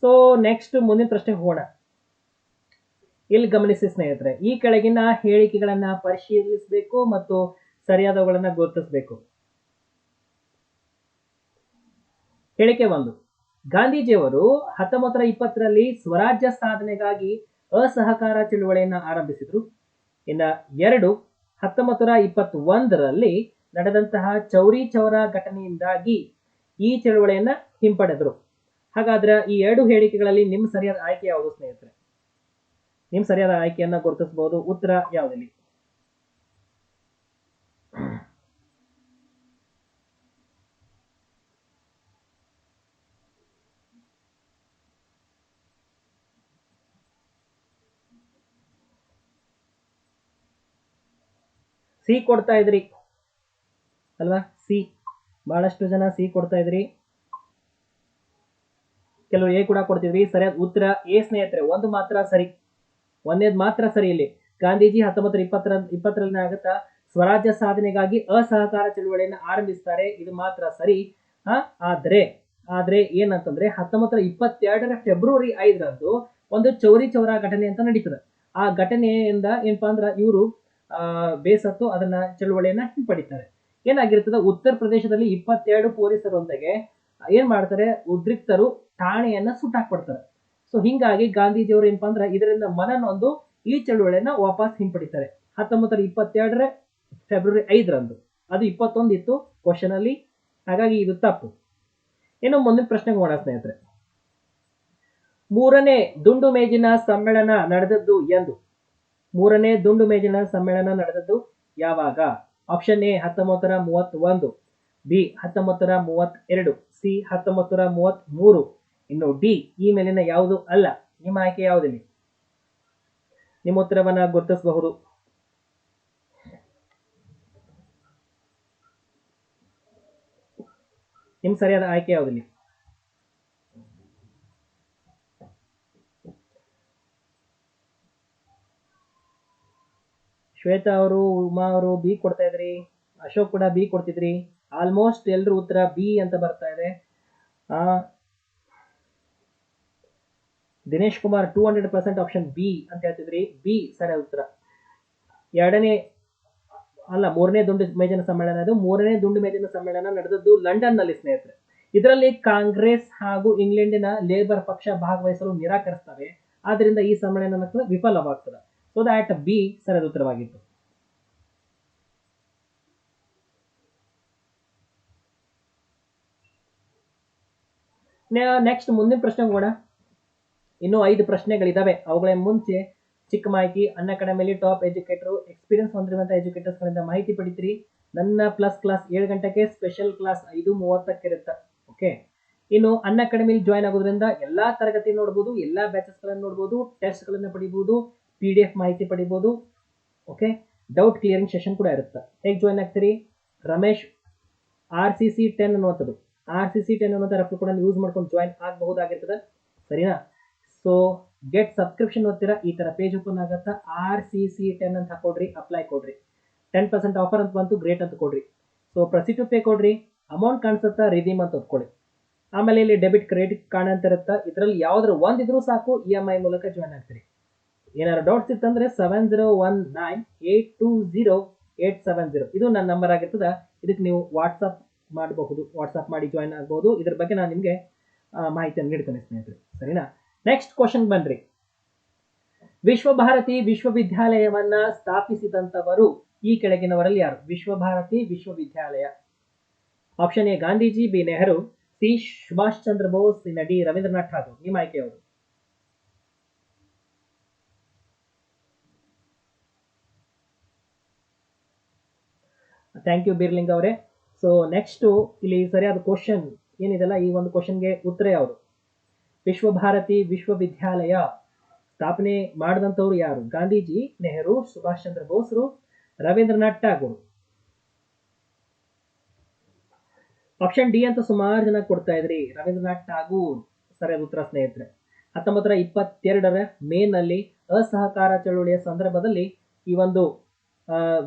ಸೊ ನೆಕ್ಸ್ಟ್ ಮುಂದಿನ ಪ್ರಶ್ನೆ ಹೋಗೋಣ. ಇಲ್ಲಿ ಗಮನಿಸಿ ಸ್ನೇಹಿತರೆ, ಈ ಕೆಳಗಿನ ಹೇಳಿಕೆಗಳನ್ನ ಪರಿಶೀಲಿಸಬೇಕು ಮತ್ತು ಸರಿಯಾದವುಗಳನ್ನ ಗುರುತಿಸಬೇಕು. ಹೇಳಿಕೆ ಒಂದು. ಗಾಂಧೀಜಿಯವರು ಹತ್ತೊಂಬತ್ತು ನೂರ ಇಪ್ಪತ್ತರಲ್ಲಿ ಸ್ವರಾಜ್ಯ ಸಾಧನೆಗಾಗಿ ಅಸಹಕಾರ ಚಳುವಳಿಯನ್ನು ಆರಂಭಿಸಿದ್ರು. ಇನ್ನ ಎರಡು ಹತ್ತೊಂಬತ್ತು ನೂರ ಇಪ್ಪತ್ತೊಂದರಲ್ಲಿ ನಡೆದಂತಹ ಚೌರಿ ಚೌರ ಘಟನೆಯಿಂದಾಗಿ ಈ ಚಳುವಳಿಯನ್ನ ಹಿಂಪಡೆದರು. ಹಾಗಾದ್ರೆ ಈ ಎರಡು ಹೇಳಿಕೆಗಳಲ್ಲಿ ನಿಮ್ಮ ಸರಿಯಾದ ಆಯ್ಕೆ ಯಾವುದು ಸ್ನೇಹಿತರೆ? ನಿಮ್ಮ ಸರಿಯಾದ ಆಯ್ಕೆಯನ್ನ ಗುರುತಿಸಬಹುದು. ಉತ್ತರ ಯಾವುದಿಲ್ಲಿ? ಸಿ ಕೊಡ್ತಾ ಇದ್ರಿ. ಅಲ್ವಾ? ಸಿ ಬಹಳಷ್ಟು ಜನ ಸಿ ಕೊಡ್ತಾ ಇದ್ರಿ. ಕೆಲವರು ಎ ಕೂಡ ಕೊಡ್ತಿದ್ರಿ. ಸರಿಯಾದ ಉತ್ತರ ಎ ಸ್ನೇಹಿತರೆ, ಒಂದು ಮಾತ್ರ ಸರಿ. ಒಂದೇದ್ ಮಾತ್ರ ಸರಿ ಇಲ್ಲಿ. ಗಾಂಧೀಜಿ ಹತ್ತೊಂಬತ್ತರ ಇಪ್ಪತ್ತರ, ಇಪ್ಪತ್ತರಲ್ಲಿ ಆಗುತ್ತಾ ಸ್ವರಾಜ್ಯ ಸಾಧನೆಗಾಗಿ ಅಸಹಕಾರ ಚಳುವಳಿಯನ್ನು ಆರಂಭಿಸ್ತಾರೆ. ಇದು ಮಾತ್ರ ಸರಿ. ಆ ಆದ್ರೆ ಆದ್ರೆ ಏನಂತಂದ್ರೆ ಹತ್ತೊಂಬತ್ತರ ಇಪ್ಪತ್ತೆರಡರ ಫೆಬ್ರವರಿ ಐದರಂದು ಒಂದು ಚೌರಿ ಚೌರ ಘಟನೆ ಅಂತ ನಡೀತದೆ. ಆ ಘಟನೆಯಿಂದ ಏನಪ್ಪಾ ಅಂದ್ರ ಇವರು ಬೇಸತ್ತು ಅದನ್ನ ಚಳುವಳಿಯನ್ನ ಹಿಂಪಡಿತಾರೆ. ಏನಾಗಿರ್ತದೆ, ಉತ್ತರ ಪ್ರದೇಶದಲ್ಲಿ ಇಪ್ಪತ್ತೆರಡು ಪೊಲೀಸರೊಂದಿಗೆ ಏನ್ ಮಾಡ್ತಾರೆ, ಉದ್ರಿಕ್ತರು ಠಾಣೆಯನ್ನ ಸುಟ್ಟಾಕ್ಬಿಡ್ತಾರೆ ಸೊ ಹಿಂಗಾಗಿ ಗಾಂಧೀಜಿಯವರು ಏನಪ್ಪಾ ಅಂದ್ರೆ ಇದರಿಂದ ಮನನೊಂದು ಈ ಚಳುವಳಿಯನ್ನ ವಾಪಸ್ ಹಿಂಪಡಿತಾರೆ. ಹತ್ತೊಂಬತ್ತರ ಇಪ್ಪತ್ತೆರಡರ ಫೆಬ್ರವರಿ ಐದರಂದು. ಅದು ಇಪ್ಪತ್ತೊಂದು ಇತ್ತು ಕ್ವಶನ್ ಅಲ್ಲಿ. ಹಾಗಾಗಿ ಇದು ತಪ್ಪು. ಇನ್ನು ಮುಂದಿನ ಪ್ರಶ್ನೆಗೆ ಮಾಡ ಸ್ನೇಹಿತರೆ. ಮೂರನೇ ದುಂಡು ಮೇಜಿನ ಸಮ್ಮೇಳನ ನಡೆದದ್ದು ಎಂದು. ಮೂರನೇ ದುಂಡು ಮೇಜಿನ ಸಮ್ಮೇಳನ ನಡೆದದ್ದು ಯಾವಾಗ? ಆಪ್ಷನ್ ಎ ಹತ್ತೊಂಬತ್ತರ ಮೂವತ್ತೊಂದು. ಬಿ ಹತ್ತೊಂಬತ್ತರ ಮೂವತ್ತೆರಡು. ಸಿ ಹತ್ತೊಂಬತ್ತರ ಮೂವತ್ತ್ ಮೂರು ಇನ್ನು ಡಿ ಈ ಮೇಲಿನ ಯಾವುದು ಅಲ್ಲ? ನಿಮ್ಮ ಆಯ್ಕೆ ಯಾವುದಿಲ್ಲ? ನಿಮ್ಮ ಉತ್ತರವನ್ನ ಗುರುತಿಸಬಹುದು. ನಿಮ್ ಸರಿಯಾದ ಆಯ್ಕೆ ಯಾವುದಿಲ್ಲ? ಶ್ವೇತಾ ಅವರು, ಉಮಾ ಅವರು ಬಿ ಕೊಡ್ತಾ ಇದ್ರಿ. ಅಶೋಕ್ ಕೂಡ ಬಿ ಕೊಡ್ತಿದ್ರಿ. ಆಲ್ಮೋಸ್ಟ್ ಎಲ್ಲರೂ ಉತ್ತರ ಬಿ ಅಂತ ಬರ್ತಾ ಇದೆ. Dinesh Kumar two hundred percent option B ಅಂತ ಹೇಳ್ತಿದ್ರಿ. ಬಿ ಸರಿ ಉತ್ತರ. ಎರಡನೇ, ಅಲ್ಲ, ಮೂರನೇ ದುಂಡು ಮೇಜಿನ ಸಮ್ಮೇಳನ ಅದು. ಮೂರನೇ ದುಂಡು ಮೇಜಿನ ಸಮ್ಮೇಳನ ನಡೆದದ್ದು ಲಂಡನ್ನಲ್ಲಿ ಸ್ನೇಹಿತರೆ. ಇದರಲ್ಲಿ ಕಾಂಗ್ರೆಸ್ ಹಾಗೂ ಇಂಗ್ಲೆಂಡಿನ ಲೇಬರ್ ಪಕ್ಷ ಭಾಗವಹಿಸಲು ನಿರಾಕರಿಸ್ತವೆ. ಆದ್ದರಿಂದ ಈ ಸಮ್ಮೇಳನ ವಿಫಲವಾಗ್ತದೆ. ಸೊ ದಾಟ್ ಬಿ ಸರಿಯಾದ ಉತ್ತರವಾಗಿತ್ತು. ನೆಕ್ಸ್ಟ್ ಮುಂದಿನ ಪ್ರಶ್ನೆ ಹೋಗೋಣ. ಇನ್ನೂ ಐದು ಪ್ರಶ್ನೆಗಳಿದ್ದಾವೆ ಅವುಗಳ ಮುಂಚೆ ಚಿಕ್ಕ ಮಾಹಿತಿ ಅನ್ನ ಅಕಾಡೆಮಿಲಿ ಟಾಪ್ ಎಜುಕೇಟರ್ ಎಕ್ಸ್ಪೀರಿಯನ್ಸ್ ಹೊಂದಿರುವಂತಹ ಎಜುಕೇಟರ್ಸ್ ಗಳಿಂದ ಮಾಹಿತಿ ಪಡಿತೀರಿ. ನನ್ನ ಪ್ಲಸ್ ಕ್ಲಾಸ್ ಏಳು ಗಂಟೆಗೆ ಸ್ಪೆಷಲ್ ಕ್ಲಾಸ್ ಐದು ಮೂವತ್ತಕ್ಕೆ ಇರುತ್ತೆ ಓಕೆ ಇನ್ನು ಅನ್ನ ಅಕಾಡೆಮಿಲಿ ಜಾಯ್ನ್ ಆಗೋದ್ರಿಂದ ಎಲ್ಲಾ ತರಗತಿ ನೋಡ್ಬೋದು, ಎಲ್ಲಾ ಬ್ಯಾಚಸ್ ಗಳನ್ನ ನೋಡ್ಬೋದು ಟೆಸ್ಟ್ ಗಳನ್ನ ಪಡಿಬಹುದು ಪಿ ಡಿ ಎಫ್ ಮಾಹಿತಿ ಪಡಿಬೋದು. ಓಕೆ ಡೌಟ್ ಕ್ಲಿಯರಿಂಗ್ ಸೆಷನ್ ಕೂಡ ಇರುತ್ತೆ. ಹೇಗೆ join ಆಗ್ತೀರಿ? Ramesh R C C ten ಅನ್ನುವಂಥದ್ದು. ಆರ್ ಸಿ ಸಿ ಟೆನ್ ಅನ್ನುವಂಥ ರಫ್ ಕೂಡ ಯೂಸ್ ಮಾಡ್ಕೊಂಡು ಜಾಯ್ನ್ ಆಗಬಹುದಾಗಿರ್ತದೆ. ಸರಿನಾ? ಸೊ ಗೆಟ್ ಸಬ್ಸ್ಕ್ರಿಪ್ಷನ್ ಓದ್ತೀರಾ? ಈ ಥರ ಪೇಜ್ ಓಪನ್ ಆಗುತ್ತಾ? ಆರ್ ಸಿ ಸಿ ಟೆನ್ ಅಂತ ಹಾಕೊಡ್ರಿ ಅಪ್ಲೈ ಕೊಡ್ರಿ. ಟೆನ್ ಪರ್ಸೆಂಟ್ ಆಫರ್ ಅಂತ ಬಂತು ಗ್ರೇಟ್ ಅಂತ ಕೊಡ್ರಿ. ಸೊ ಪ್ರಸಿಟು ಪೇ ಕೊಡ್ರಿ. ಅಮೌಂಟ್ ಕಾಣಿಸುತ್ತಾ? ರಿದೀಮ್ ಅಂತ ಒತ್ಕೊಳ್ಳಿ ಆಮೇಲೆ ಇಲ್ಲಿ ಡೆಬಿಟ್ ಕ್ರೆಡಿಟ್ ಕಾರ್ಡ್ ಅಂತ ಇರುತ್ತೆ? ಇದರಲ್ಲಿ ಯಾವ್ದಾದ್ರು ಒಂದಿದ್ರೂ ಸಾಕು ಇ ಎಂ ಐ ಮೂಲಕ ಜಾಯ್ನ್ ಆಗ್ತೀರಿ. ಏನಾದ್ರು ಡೌಟ್ಸ್ ಇತ್ತಂದ್ರೆ seven zero one nine eight two zero eight seven zero ಇದು ನನ್ನ ನಂಬರ್ ಆಗಿರ್ತದೆ. ಇದಕ್ಕೆ ನೀವು ವಾಟ್ಸಪ್ ಮಾಡಬಹುದು. ವಾಟ್ಸಪ್ ಮಾಡಿ ಜಾಯ್ನ್ ಆಗಬಹುದು ಇದ್ರ ಬಗ್ಗೆ ನಾನು ನಿಮಗೆ ಮಾಹಿತಿಯನ್ನು ನೀಡ್ತೇನೆ ಸ್ನೇಹಿತರೆ. ಸರಿನಾ? ನೆಕ್ಸ್ಟ್ ಕ್ವಶನ್ ಬನ್ರಿ. ವಿಶ್ವಭಾರತಿ ವಿಶ್ವವಿದ್ಯಾಲಯವನ್ನ ಸ್ಥಾಪಿಸಿದಂಥವರು ಈ ಕೆಳಗಿನವರಲ್ಲಿ ಯಾರು? ವಿಶ್ವಭಾರತಿ ವಿಶ್ವವಿದ್ಯಾಲಯ. Option A Gandhiji, B Nehru, C Subhash Chandra Bose ನಡಿ ಡಿ ರವೀಂದ್ರನಾಥ್ ಠಾಗೂರ್. ನಿಮ್ಮ ಆಯ್ಕೆ ಯಾವುದು ಥ್ಯಾಂಕ್ ಯು ಬೀರ್ಲಿಂಗ್ ಅವರೇ. ಸೊ ನೆಕ್ಸ್ಟು ಇಲ್ಲಿ ಸರಿಯಾದ ಕ್ವಶನ್ ಏನಿದೆಲ್ಲ? ಈ ಒಂದು ಕ್ವಶನ್ಗೆ ಉತ್ತರ ಯಾವುದು? ವಿಶ್ವಭಾರತಿ ವಿಶ್ವವಿದ್ಯಾಲಯ ಸ್ಥಾಪನೆ ಮಾಡಿದಂಥವ್ರು ಯಾರು? ಗಾಂಧೀಜಿ, ನೆಹರು, ಸುಭಾಷ್ ಚಂದ್ರ ಬೋಸ್ರು ರವೀಂದ್ರನಾಥ್ ಟಾಗೂರ್ ಆಪ್ಷನ್ ಡಿ ಅಂತ ಸುಮಾರು ಜನ ಕೊಡ್ತಾ ಇದ್ರಿ. ರವೀಂದ್ರನಾಥ್ ಟಾಗೂರ್ ಸರಿಯಾದ ಉತ್ತರ ಸ್ನೇಹಿತರೆ. ಹತ್ತೊಂಬತ್ತರ ಇಪ್ಪತ್ತೆರಡರ ಮೇನಲ್ಲಿ ಅಸಹಕಾರ ಚಳುವಳಿಯ ಸಂದರ್ಭದಲ್ಲಿ ಈ ಒಂದು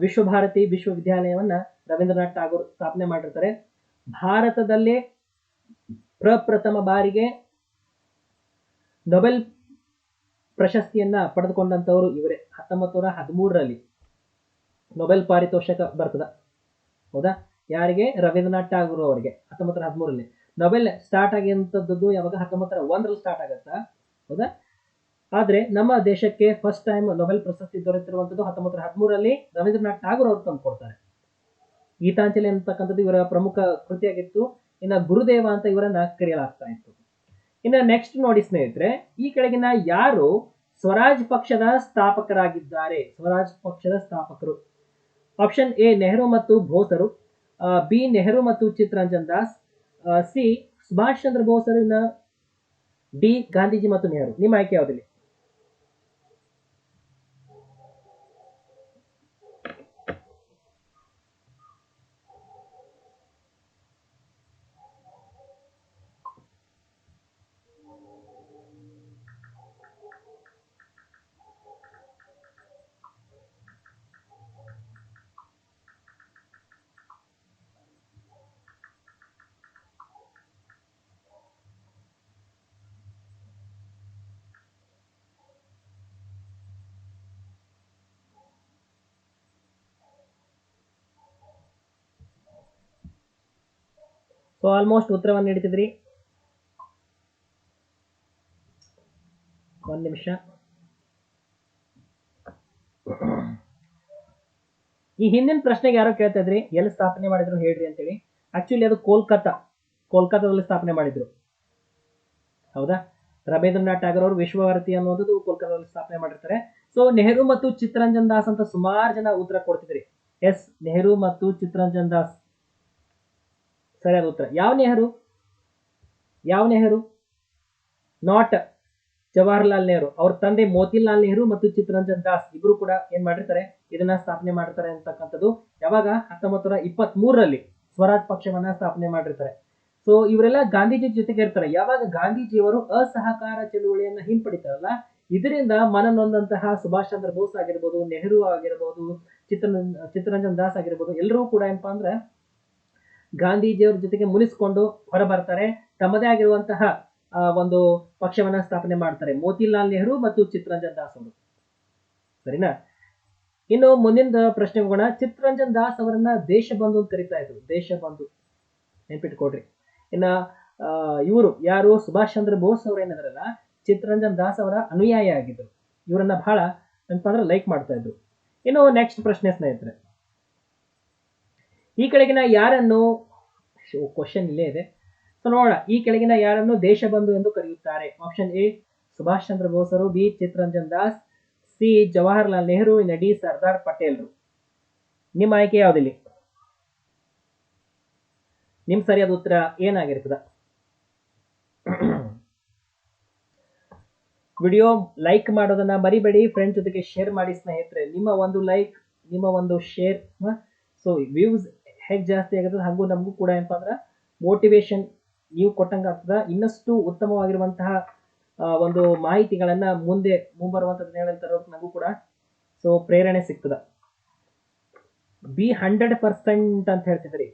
ವಿಶ್ವಭಾರತಿ ವಿಶ್ವವಿದ್ಯಾಲಯವನ್ನ ರವೀಂದ್ರನಾಥ್ ಟಾಗೋರ್ ಸ್ಥಾಪನೆ ಮಾಡಿರ್ತಾರೆ. ಭಾರತದಲ್ಲೇ ಪ್ರಪ್ರಥಮ ಬಾರಿಗೆ ನೊಬೆಲ್ ಪ್ರಶಸ್ತಿಯನ್ನ ಪಡೆದುಕೊಂಡಂತವರು ಇವರೇ. ಹತ್ತೊಂಬತ್ತು ನೂರ ಹದಿಮೂರರಲ್ಲಿ ನೊಬೆಲ್ ಪಾರಿತೋಷಕ ಬರ್ತದ. ಹೌದಾ? ಯಾರಿಗೆ? ರವೀಂದ್ರನಾಥ್ ಟಾಗೂರ್ ಅವರಿಗೆ ಹತ್ತೊಂಬತ್ತರ ಹದಿಮೂರರಲ್ಲಿ. ನೊಬೆಲ್ ಸ್ಟಾರ್ಟ್ ಆಗಿಂತದ್ದು ಯಾವಾಗ? ಹತ್ತೊಂಬತ್ತರ ಒಂದರಲ್ಲಿ ಸ್ಟಾರ್ಟ್ ಆಗತ್ತಾ? ಹೌದಾ? ಆದ್ರೆ ನಮ್ಮ ದೇಶಕ್ಕೆ ಫಸ್ಟ್ ಟೈಮ್ ನೊಬೆಲ್ ಪ್ರಶಸ್ತಿ ದೊರೆತಿರುವಂಥದ್ದು ಹತ್ತೊಂಬತ್ತು ಹದಿಮೂರರಲ್ಲಿ ರವೀಂದ್ರನಾಥ್ ಟಾಗೂರ್ ಅವರು ತಂದು ಕೊಡ್ತಾರೆ ಗೀತಾಂಜಲಿ ಅಂತಕ್ಕಂಥದ್ದು ಇವರ ಪ್ರಮುಖ ಕೃತಿಯಾಗಿತ್ತು. ಇನ್ನು ಗುರುದೇವ ಅಂತ ಇವರನ್ನ ಕರೆಯಲಾಗ್ತಾ ಇತ್ತು. ಇನ್ನ ನೆಕ್ಸ್ಟ್ ನೋಡಿ ಸ್ನೇಹಿತರೆ, ಈ ಕೆಳಗಿನ ಯಾರು ಸ್ವರಾಜ್ ಪಕ್ಷದ ಸ್ಥಾಪಕರಾಗಿದ್ದಾರೆ? ಸ್ವರಾಜ್ ಪಕ್ಷದ ಸ್ಥಾಪಕರು. ಆಪ್ಷನ್ ಎ ನೆಹರು ಮತ್ತು ಬೋಸರು ಬಿ ನೆಹರು ಮತ್ತು ಚಿತ್ರಂಜನ್ ದಾಸ್ ಸಿ ಸುಭಾಷ್ ಚಂದ್ರ ಬೋಸರಿನ, ಡಿ ಗಾಂಧೀಜಿ ಮತ್ತು ನೆಹರು. ನಿಮ್ಮ ಆಯ್ಕೆ ಯಾವುದಿಲ್ಲ ಸೊ ಆಲ್ಮೋಸ್ಟ್ ಉತ್ತರವನ್ನು ನೀಡ್ತಿದ್ರಿ ಒಂದು ನಿಮಿಷ. ಈ ಹಿಂದಿನ ಪ್ರಶ್ನೆಗೆ ಯಾರೋ ಕೇಳ್ತಾ ಇದ್ರಿ ಎಲ್ಲಿ ಸ್ಥಾಪನೆ ಮಾಡಿದ್ರು ಹೇಳ್ರಿ ಅಂತೇಳಿ. ಆಕ್ಚುಲಿ ಅದು ಕೋಲ್ಕತ್ತಾ ಕೋಲ್ಕತ್ತಾದಲ್ಲಿ ಸ್ಥಾಪನೆ ಮಾಡಿದ್ರು. ಹೌದಾ? ರವೀಂದ್ರನಾಥ್ ಟ್ಯಾಗರ್ ಅವರು ವಿಶ್ವಭಾರತಿ ಅನ್ನೋದು ಕೋಲ್ಕತ್ತಾದಲ್ಲಿ ಸ್ಥಾಪನೆ ಮಾಡಿರ್ತಾರೆ. ಸೊ ನೆಹರು ಮತ್ತು ಚಿತ್ತರಂಜನ್ ದಾಸ್ ಅಂತ ಸುಮಾರು ಜನ ಉತ್ತರ ಕೊಡ್ತಿದ್ರಿ. ಎಸ್, ನೆಹರು ಮತ್ತು ಚಿತ್ರಂಜನ್ ದಾಸ್. ಸರಿಯಾದ ಉತ್ತರ. ಯಾವ ನೆಹರು? ಯಾವ ನೆಹರು? ನಾಟ್ ಜವಾಹರ್ಲಾಲ್ ನೆಹರು. ಅವ್ರ ತಂದೆ ಮೋತಿಲಾಲ್ ನೆಹರು ಮತ್ತು ಚಿತ್ರರಂಜನ್ ದಾಸ್ ಇಬ್ರು ಕೂಡ ಏನ್ ಮಾಡಿರ್ತಾರೆ? ಇದನ್ನ ಸ್ಥಾಪನೆ ಮಾಡಿರ್ತಾರೆ ಅಂತಕ್ಕಂಥದ್ದು. ಯಾವಾಗ? ಹತ್ತೊಂಬತ್ತು ನೂರ ಇಪ್ಪತ್ತ್ ಮೂರರಲ್ಲಿ ಸ್ವರಾಜ್ ಪಕ್ಷವನ್ನ ಸ್ಥಾಪನೆ ಮಾಡಿರ್ತಾರೆ. ಸೊ ಇವರೆಲ್ಲ ಗಾಂಧೀಜಿ ಜೊತೆಗೆ ಇರ್ತಾರೆ. ಯಾವಾಗ ಗಾಂಧೀಜಿಯವರು ಅಸಹಕಾರ ಚಳುವಳಿಯನ್ನ ಹಿಂಪಡಿತಾರಲ್ಲ, ಇದರಿಂದ ಮನನೊಂದಂತಹ ಸುಭಾಷ್ ಚಂದ್ರ ಬೋಸ್ ಆಗಿರ್ಬೋದು, ನೆಹರು ಆಗಿರ್ಬೋದು ಚಿತ್ರ ಚಿತ್ರರಂಜನ್ ದಾಸ್ ಆಗಿರ್ಬೋದು ಎಲ್ಲರೂ ಕೂಡ ಏನಪ್ಪಾ ಅಂದ್ರೆ ಗಾಂಧೀಜಿಯವ್ರ ಜೊತೆಗೆ ಮುನಿಸ್ಕೊಂಡು ಹೊರ ಬರ್ತಾರೆ ತಮ್ಮದೇ ಆಗಿರುವಂತಹ ಒಂದು ಪಕ್ಷವನ್ನ ಸ್ಥಾಪನೆ ಮಾಡ್ತಾರೆ. ಮೋತಿಲಾಲ್ ನೆಹರು ಮತ್ತು ಚಿತ್ತರಂಜನ್ ದಾಸ್ ಅವರು. ಸರಿನಾ? ಇನ್ನು ಮುಂದಿನ ಪ್ರಶ್ನೆ ಹೋಗೋಣ ಚಿತ್ತರಂಜನ್ ದಾಸ್ ಅವರನ್ನ ದೇಶಬಂಧು ಅಂತ ಕರಿತಾ ಇದ್ರು. ದೇಶಬಂಧು ನೆನ್ಪಿಟ್ಕೊಡ್ರಿ ಇನ್ನ ಇವರು ಯಾರು? ಸುಭಾಷ್ ಚಂದ್ರ ಬೋಸ್ ಅವ್ರು ಏನಿದ್ರಲ್ಲ ಚಿತ್ತರಂಜನ್ ದಾಸ್ ಅವರ ಅನುಯಾಯಿ ಆಗಿದ್ರು. ಇವರನ್ನ ಬಹಳ ಅಂತಂದ್ರೆ ಲೈಕ್ ಮಾಡ್ತಾ ಇದ್ರು. ಇನ್ನು ನೆಕ್ಸ್ಟ್ ಪ್ರಶ್ನೆ ಸ್ನೇಹಿತರೆ. ಈ ಕೆಳಗಿನ ಯಾರನ್ನು ಕ್ವಶನ್ ಇಲ್ಲೇ ಇದೆ. ಸೊ ನೋಡೋಣ. ಈ ಕೆಳಗಿನ ಯಾರನ್ನು ದೇಶಬಂಧು ಎಂದು ಕರೆಯುತ್ತಾರೆ. ಆಪ್ಷನ್ ಎ ಸುಭಾಷ್ ಚಂದ್ರ ಬೋಸರು ಬಿ ಚಿತ್ತರಂಜನ್ ದಾಸ್ ಸಿ ಜವಾಹರ್ಲಾಲ್ ನೆಹರು ಇನ್ನು ಡಿ ಸರ್ದಾರ್ ಪಟೇಲ್ರು ನಿಮ್ಮ ಆಯ್ಕೆ ಯಾವುದಿಲ್ಲ? ನಿಮ್ ಸರಿಯಾದ ಉತ್ತರ ಏನಾಗಿರ್ತದ? ವಿಡಿಯೋ ಲೈಕ್ ಮಾಡೋದನ್ನ ಮರಿಬೇಡಿ. ಫ್ರೆಂಡ್ ಜೊತೆಗೆ ಶೇರ್ ಮಾಡಿ ಸ್ನೇಹಿತರೆ. ನಿಮ್ಮ ಒಂದು ಲೈಕ್, ನಿಮ್ಮ ಒಂದು ಶೇರ್ ಸೊ ವ್ಯೂಸ್ ಹೇಗೆ ಜಾಸ್ತಿ ಆಗುತ್ತೆ ಹಾಗೂ ನಮಗೂ ಕೂಡ ಏನಪ್ಪ ಅಂದ್ರೆ ಮೋಟಿವೇಶನ್ ನೀವು ಕೊಟ್ಟಂಗೆ ಇನ್ನಷ್ಟು ಉತ್ತಮವಾಗಿರುವಂತಹ ಒಂದು ಮಾಹಿತಿಗಳನ್ನು ಮುಂದೆ ಮುಂಬರುವಂತ ದಿನಗಳಲ್ಲಿ ನಮಗೂ ಕೂಡ ಸೊ ಪ್ರೇರಣೆ ಸಿಗ್ತದೆ. ಬಿ ಹಂಡ್ರೆಡ್ ಪರ್ಸೆಂಟ್ ಅಂತ ಹೇಳ್ತಿದ್ರಿ.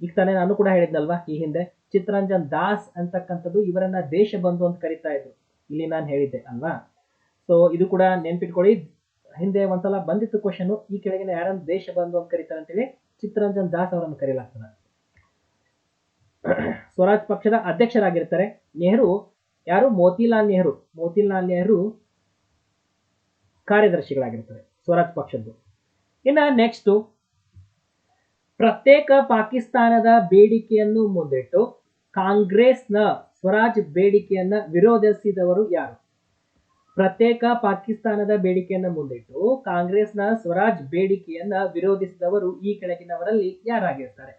ಈಗ ತಾನೇ ನಾನು ಕೂಡ ಹೇಳಿದ್ನಲ್ವಾ ಈ ಹಿಂದೆ ಚಿತ್ತರಂಜನ್ ದಾಸ್ ಅಂತಕ್ಕಂಥದ್ದು ಇವರನ್ನ ದೇಶ ಬಂಧು ಅಂತ ಕರಿತಾ ಇದ್ರು. ಇಲ್ಲಿ ನಾನು ಹೇಳಿದ್ದೆ, ಅಲ್ವಾ? ಸೊ ಇದು ಕೂಡ ನೆನ್ಪಿಟ್ಕೊಳ್ಳಿ. ಹಿಂದೆ ಒಂದ್ಸಲ ಬಂದಿತ್ತು ಕ್ವಶನ್ ಈ ಕೆಳಗಿನ ಯಾರನ್ನು ದೇಶ ಬಂಧು ಅಂತ ಕರೀತಾರೆ ಅಂತೇಳಿ ಚಿತ್ತರಂಜನ್ ದಾಸ್ ಅವರನ್ನು ಕರೆಯಲಾಗ್ತದೆ ಸ್ವರಾಜ್ ಪಕ್ಷದ ಅಧ್ಯಕ್ಷರಾಗಿರ್ತಾರೆ. ನೆಹರು ಯಾರು? ಮೋತಿಲಾಲ್ ನೆಹರು. ಮೋತಿಲಾಲ್ ನೆಹರು ಕಾರ್ಯದರ್ಶಿಗಳಾಗಿರ್ತಾರೆ ಸ್ವರಾಜ್ ಪಕ್ಷದ್ದು. ಇನ್ನ ನೆಕ್ಸ್ಟ್ ಪ್ರತ್ಯೇಕ ಪಾಕಿಸ್ತಾನದ ಬೇಡಿಕೆಯನ್ನು ಮುಂದಿಟ್ಟು ಕಾಂಗ್ರೆಸ್ನ ಸ್ವರಾಜ್ ಬೇಡಿಕೆಯನ್ನ ವಿರೋಧಿಸಿದವರು ಯಾರು? ಪ್ರತ್ಯೇಕ ಪಾಕಿಸ್ತಾನದ ಬೇಡಿಕೆಯನ್ನ ಮುಂದಿಟ್ಟು ಕಾಂಗ್ರೆಸ್ನ ಸ್ವರಾಜ್ ಬೇಡಿಕೆಯನ್ನ ವಿರೋಧಿಸಿದವರು ಈ ಕೆಳಗಿನವರಲ್ಲಿ ಯಾರಾಗಿರ್ತಾರೆ?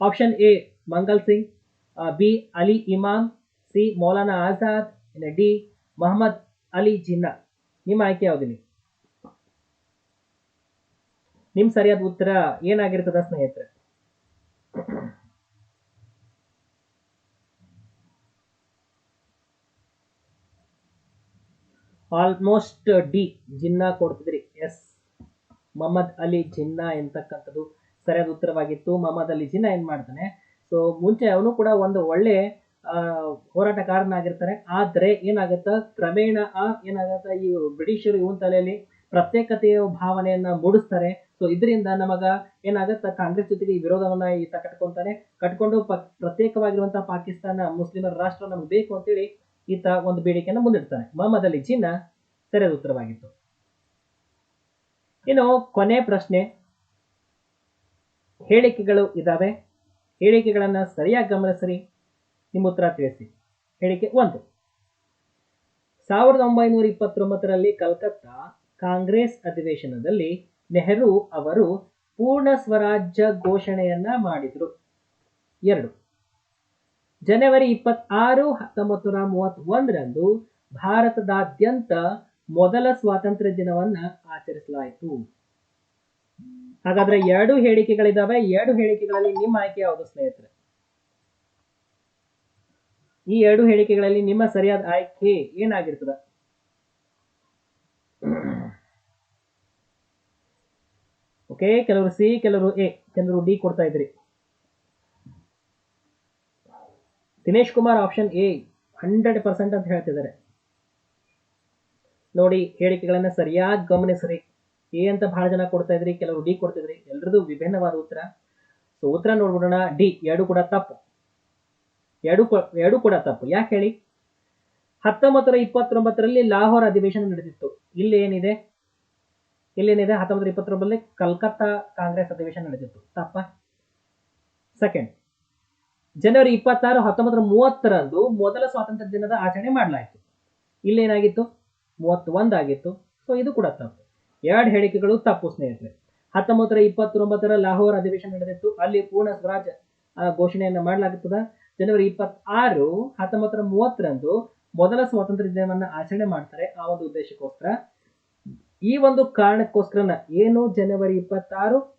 Option A, Mangal Singh B, Ali Imam, C, Maulana Azad D, Mohammad Ali Jinnah. ನಿಮ್ಮ ಆಯ್ಕೆ ಯಾವುದಿಲ್ಲ ನಿಮ್ ಸರಿಯಾದ ಉತ್ತರ ಏನಾಗಿರ್ತದ ಸ್ನೇಹಿತರೆ? ಆಲ್ಮೋಸ್ಟ್ ಡಿ ಜಿನ್ನಾ ಕೊಡ್ತಿದ್ರಿ. ಎಸ್. ಮೊಹಮ್ಮದ್ ಅಲಿ ಜಿನ್ನಾ ಎಂತಕ್ಕಂಥದ್ದು. ಸರಿಯಾದ ಉತ್ತರವಾಗಿತ್ತು. ಮೊಹಮ್ಮದ್ ಅಲಿ ಜಿನ್ನಾ ಏನು ಮಾಡ್ತಾನೆ? ಸೊ ಮುಂಚೆ ಅವನು ಕೂಡ ಒಂದು ಒಳ್ಳೆ ಹೋರಾಟಗಾರನಾಗಿರ್ತಾರೆ ಆದರೆ ಏನಾಗುತ್ತ? ಕ್ರಮೇಣ, ಆ, ಏನಾಗತ್ತ? ಈ ಬ್ರಿಟಿಷರು ಇವನ್ ತಲೆಯಲ್ಲಿ ಪ್ರತ್ಯೇಕತೆಯ ಭಾವನೆಯನ್ನ ಮೂಡಿಸ್ತಾರೆ. ಸೊ ಇದರಿಂದ ನಮಗ ಏನಾಗುತ್ತೆ? ಕಾಂಗ್ರೆಸ್ ಜೊತೆಗೆ ಈ ವಿರೋಧವನ್ನ ಈತ ಕಟ್ಕೊಂತಾನೆ. ಕಟ್ಕೊಂಡು ಪ್ರತ್ಯೇಕವಾಗಿರುವಂತಹ ಪಾಕಿಸ್ತಾನ ಮುಸ್ಲಿಮರ ರಾಷ್ಟ್ರ ನಮ್ಗೆ ಬೇಕು ಅಂತೇಳಿ ಈತ ಒಂದು ಬೇಡಿಕೆಯನ್ನು ಮುಂದಿಡ್ತಾನೆ. ಮೊಹಮ್ಮದ್ ಅಲಿ ಜಿನ್ನ ಸರಿಯಾದ ಉತ್ತರವಾಗಿತ್ತು. ಇನ್ನು ಕೊನೆ ಪ್ರಶ್ನೆ. ಹೇಳಿಕೆಗಳು ಇದ್ದಾವೆ ಹೇಳಿಕೆಗಳನ್ನು ಸರಿಯಾಗಿ ಗಮನಿಸಿರಿ. ನಿಮ್ಮ ಉತ್ತರ ತಿಳಿಸಿ. ಹೇಳಿಕೆ ಒಂದು. ಸಾವಿರದ ಒಂಬೈನೂರ ಇಪ್ಪತ್ತೊಂಬತ್ತರಲ್ಲಿ ಕಲ್ಕತ್ತಾ ಕಾಂಗ್ರೆಸ್ ಅಧಿವೇಶನದಲ್ಲಿ ನೆಹರು ಅವರು ಪೂರ್ಣ ಸ್ವರಾಜ್ಯ ಘೋಷಣೆಯನ್ನ ಮಾಡಿದರು. ಎರಡು. ಜನವರಿ ಇಪ್ಪತ್ತಾರು ಹತ್ತೊಂಬತ್ತು ನೂರ ಮೂವತ್ತೊಂದರಂದು ಭಾರತದಾದ್ಯಂತ ಮೊದಲ ಸ್ವಾತಂತ್ರ್ಯ ದಿನವನ್ನ ಆಚರಿಸಲಾಯಿತು. ಹಾಗಾದ್ರೆ ಎರಡು ಹೇಳಿಕೆಗಳಿದಾವೆ. ಎರಡು ಹೇಳಿಕೆಗಳಲ್ಲಿ ನಿಮ್ಮ ಆಯ್ಕೆ ಯಾವುದು ಸ್ನೇಹಿತರೆ? ಈ ಎರಡು ಹೇಳಿಕೆಗಳಲ್ಲಿ ನಿಮ್ಮ ಸರಿಯಾದ ಆಯ್ಕೆ ಏನಾಗಿರ್ತದ? ಓಕೆ, ಕೆಲವರು ಸಿ, ಕೆಲವರು ಎ, ಕೆಲವರು ಡಿ ಕೊಡ್ತಾ ಇದ್ರಿ. Dinesh Kumar option A hundred percent ಅಂತ ಹೇಳ್ತಿದ್ದಾರೆ. ನೋಡಿ, ಹೇಳಿಕೆಗಳನ್ನ ಸರಿಯಾಗಿ ಗಮನಿಸ್ರಿ. ಎ ಅಂತ ಬಹಳ ಜನ ಕೊಡ್ತಾ ಇದ್ರಿ, ಕೆಲವರು ಡಿ ಕೊಡ್ತಿದ್ರಿ, ಎಲ್ರದ್ದು ವಿಭಿನ್ನವಾದ ಉತ್ತರ. ಸೊ ಉತ್ತರ ನೋಡ್ಬಿಡೋಣ. ಡಿ ಎರಡು ಕೂಡ ತಪ್ಪು. ಎರಡು ಎರಡು ಕೂಡ ತಪ್ಪು. ಯಾಕೆ ಹೇಳಿ? ಹತ್ತೊಂಬತ್ತರ ಇಪ್ಪತ್ತೊಂಬತ್ತರಲ್ಲಿ ಲಾಹೋರ್ ಅಧಿವೇಶನ ನಡೆದಿತ್ತು. ಇಲ್ಲಿ ಏನಿದೆ? ಇಲ್ಲೇನಿದೆ ಹತ್ತೊಂಬತ್ತರ ಇಪ್ಪತ್ತೊಂಬತ್ತರಲ್ಲಿ ಕಲ್ಕತ್ತಾ ಕಾಂಗ್ರೆಸ್ ಅಧಿವೇಶನ ನಡೆದಿತ್ತು. ತಪ್ಪ? ಸೆಕೆಂಡ್ ಜನವರಿ ಇಪ್ಪತ್ತಾರು, ಹತ್ತೊಂಬತ್ತರ ಮೂವತ್ತರಂದು ಮೊದಲ ಸ್ವಾತಂತ್ರ್ಯ ದಿನದ ಆಚರಣೆ ಮಾಡಲಾಯಿತು. ಇಲ್ಲೇನಾಗಿತ್ತು ಮೂವತ್ತೊಂದಾಗಿತ್ತು ಸೊ ಇದು ಕೂಡ ತಪ್ಪು. ಎರಡು ಹೇಳಿಕೆಗಳು ತಪ್ಪು, ಸ್ನೇಹಿತರೆ. ಹತ್ತೊಂಬತ್ತರ ಇಪ್ಪತ್ತೊಂಬತ್ತರ ಲಾಹೋರ್ ಅಧಿವೇಶನ ನಡೆದಿತ್ತು. ಅಲ್ಲಿ ಪೂರ್ಣ ಸ್ವರಾಜ್ ಘೋಷಣೆಯನ್ನು ಘೋಷಣೆಯನ್ನ ಮಾಡಲಾಗುತ್ತದೆ ಜನವರಿ ಇಪ್ಪತ್ತಾರು, ಹತ್ತೊಂಬತ್ತರ ಮೂವತ್ತರಂದು ಮೊದಲ ಸ್ವಾತಂತ್ರ್ಯ ದಿನವನ್ನು ಆಚರಣೆ ಮಾಡ್ತಾರೆ ಆ ಒಂದು ಉದ್ದೇಶಕ್ಕೋಸ್ಕರ. ಈ ಒಂದು ಕಾರಣಕ್ಕೋಸ್ಕರನ ಏನು ಜನವರಿ ಇಪ್ಪತ್ತಾರು?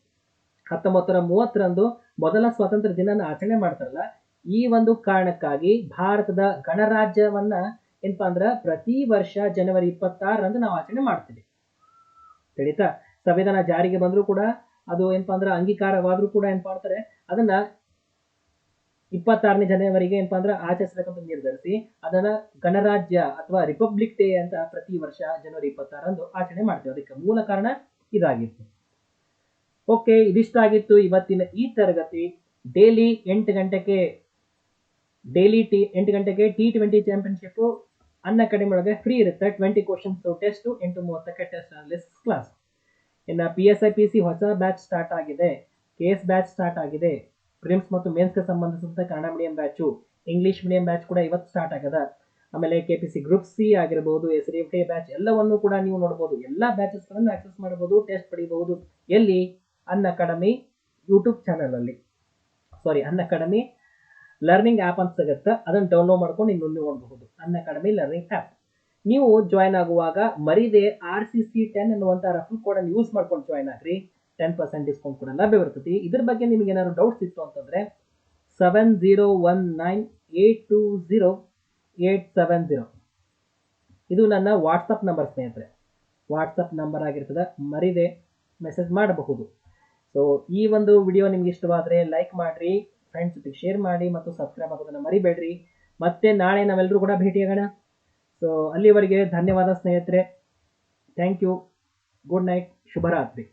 ಹತ್ತೊಂಬತ್ತರ ಮೂವತ್ತರಂದು ಮೊದಲ ಸ್ವಾತಂತ್ರ್ಯ ದಿನನ ಆಚರಣೆ ಮಾಡ್ತಾರಲ್ಲ, ಈ ಒಂದು ಕಾರಣಕ್ಕಾಗಿ ಭಾರತದ ಗಣರಾಜ್ಯವನ್ನ ಏನಪ್ಪಾ ಅಂದ್ರ ಪ್ರತಿ ವರ್ಷ ಜನವರಿ ಇಪ್ಪತ್ತಾರರಂದು ನಾವು ಆಚರಣೆ ಮಾಡ್ತೀವಿ. ತಿಳಿತಾ ಸಂವಿಧಾನ ಜಾರಿಗೆ ಬಂದರೂ ಕೂಡ ಅದು ಏನಪ್ಪಾ ಅಂದ್ರೆ ಅಂಗೀಕಾರವಾದ್ರೂ ಕೂಡ ಏನ್ ಮಾಡ್ತಾರೆ, ಅದನ್ನ ಇಪ್ಪತ್ತಾರನೇ ಜನವರಿಗೆ ಏನಪ್ಪಾ ಅಂದ್ರೆ ಆಚರಿಸಬೇಕಂತ ನಿರ್ಧರಿಸಿ ಅದನ್ನ ಗಣರಾಜ್ಯ ಅಥವಾ ರಿಪಬ್ಲಿಕ್ ಡೇ ಅಂತ ಪ್ರತಿ ವರ್ಷ ಜನವರಿ ಇಪ್ಪತ್ತಾರಂದು ಆಚರಣೆ ಮಾಡ್ತೇವೆ. ಅದಕ್ಕೆ ಮೂಲ ಕಾರಣ ಇದಾಗಿತ್ತು. ಓಕೆ, ಇದಿಷ್ಟ ಆಗಿತ್ತು ಇವತ್ತಿನ ಈ ತರಗತಿ. ಡೈಲಿ ಎಂಟು ಗಂಟೆಗೆ, ಡೈಲಿ ಟಿ, ಎಂಟು ಗಂಟೆಗೆ ಟಿ ಟ್ವೆಂಟಿ ಚಾಂಪಿಯನ್ಶಿಪ್ ಅನ್ನ ಕಡಿಮೆ ಒಳಗೆ ಫ್ರೀ ಇರುತ್ತೆ. ಟ್ವೆಂಟಿ ಕ್ವಶನ್ಸ್ ಟೆಸ್ಟ್ ಎಂಟು ಮೂವತ್ತಕ್ಕೆ ಟೆಸ್ಟ್ ಅನಾಲಿಸಿಸ್ ಕ್ಲಾಸ್ ಇನ್ನು P S I P C ಹೊಸ ಬ್ಯಾಚ್ ಸ್ಟಾರ್ಟ್ ಆಗಿದೆ. ಕೆ ಎಸ್ ಬ್ಯಾಚ್ ಸ್ಟಾರ್ಟ್ ಆಗಿದೆ. ಪ್ರಿಮ್ಸ್ ಮತ್ತು ಮೇನ್ಸ್ಗೆ ಸಂಬಂಧಿಸಿದಂಥ Kannada medium batch English medium batch ಕೂಡ ಇವತ್ತು ಸ್ಟಾರ್ಟ್ ಆಗದ ಆಮೇಲೆ K P C group C ಆಗಿರಬಹುದು S D F D batch ಎಲ್ಲವನ್ನು ಕೂಡ ನೀವು ನೋಡಬಹುದು ಎಲ್ಲ ಬ್ಯಾಚಸ್ಗಳನ್ನು ಆಕ್ಸೆಸ್ ಮಾಡಬಹುದು ಟೆಸ್ಟ್ ಪಡಿಬಹುದು. ಎಲ್ಲಿ? ಅನ್ ಅಕಾಡೆಮಿ ಯೂಟ್ಯೂಬ್ ಚಾನಲಲ್ಲಿ ಸಾರಿ ಅನ್ ಅಕಾಡೆಮಿ ಲರ್ನಿಂಗ್ ಆ್ಯಪ್ ಅಂತ ಸಿಗುತ್ತೆ. ಅದನ್ನು ಡೌನ್ಲೋಡ್ ಮಾಡ್ಕೊಂಡು ಇನ್ನು ನೋಡಬಹುದು. ಅನ್ ಅಕಾಡೆಮಿ ಲರ್ನಿಂಗ್ ಆ್ಯಪ್ ನೀವು ಜಾಯ್ನ್ ಆಗುವಾಗ ಮರಿದೆ ಆರ್ ಸಿ ಸಿ ಟೆನ್ ಅನ್ನುವಂಥ ರೆಫರ್ ಕೋಡನ್ನು ಯೂಸ್ ಮಾಡ್ಕೊಂಡು ಜಾಯ್ನ್ ಆಗ್ರಿ. ಟೆನ್ ಪರ್ಸೆಂಟ್ ಡಿಸ್ಕೌಂಟ್ ಕೂಡ ಲಭ್ಯವಿರ್ತೈತಿ ಇದ್ರ ಬಗ್ಗೆ ನಿಮಗೆ ಏನಾದ್ರು ಡೌಟ್ಸ್ ಇತ್ತು ಅಂತಂದ್ರೆ seven zero one nine eight two zero eight seven zero ಇದು ನನ್ನ ವಾಟ್ಸಪ್ ನಂಬರ್ ಸ್ನೇಹಿತರೆ. ವಾಟ್ಸಪ್ ನಂಬರ್ ಆಗಿರ್ತದೆ. ಮರಿದೆ ಮೆಸೇಜ್ ಮಾಡಬಹುದು. ಸೊ ಈ ಒಂದು ವಿಡಿಯೋ ನಿಮ್ಗೆ ಇಷ್ಟವಾದರೆ ಲೈಕ್ ಮಾಡಿರಿ ಫ್ರೆಂಡ್ಸ್ ಜೊತೆಗೆ ಶೇರ್ ಮಾಡಿ ಮತ್ತು ಸಬ್ಸ್ಕ್ರೈಬ್ ಆಗೋದನ್ನು ಮರಿಬೇಡ್ರಿ. ಮತ್ತೆ ನಾಳೆ ನಾವೆಲ್ಲರೂ ಕೂಡ ಭೇಟಿಯಾಗೋಣ ಸೊ ಅಲ್ಲಿವರೆಗೆ ಧನ್ಯವಾದ ಸ್ನೇಹಿತರೆ. ಥ್ಯಾಂಕ್ ಯು ಗುಡ್ ನೈಟ್ ಶುಭರಾತ್ರಿ.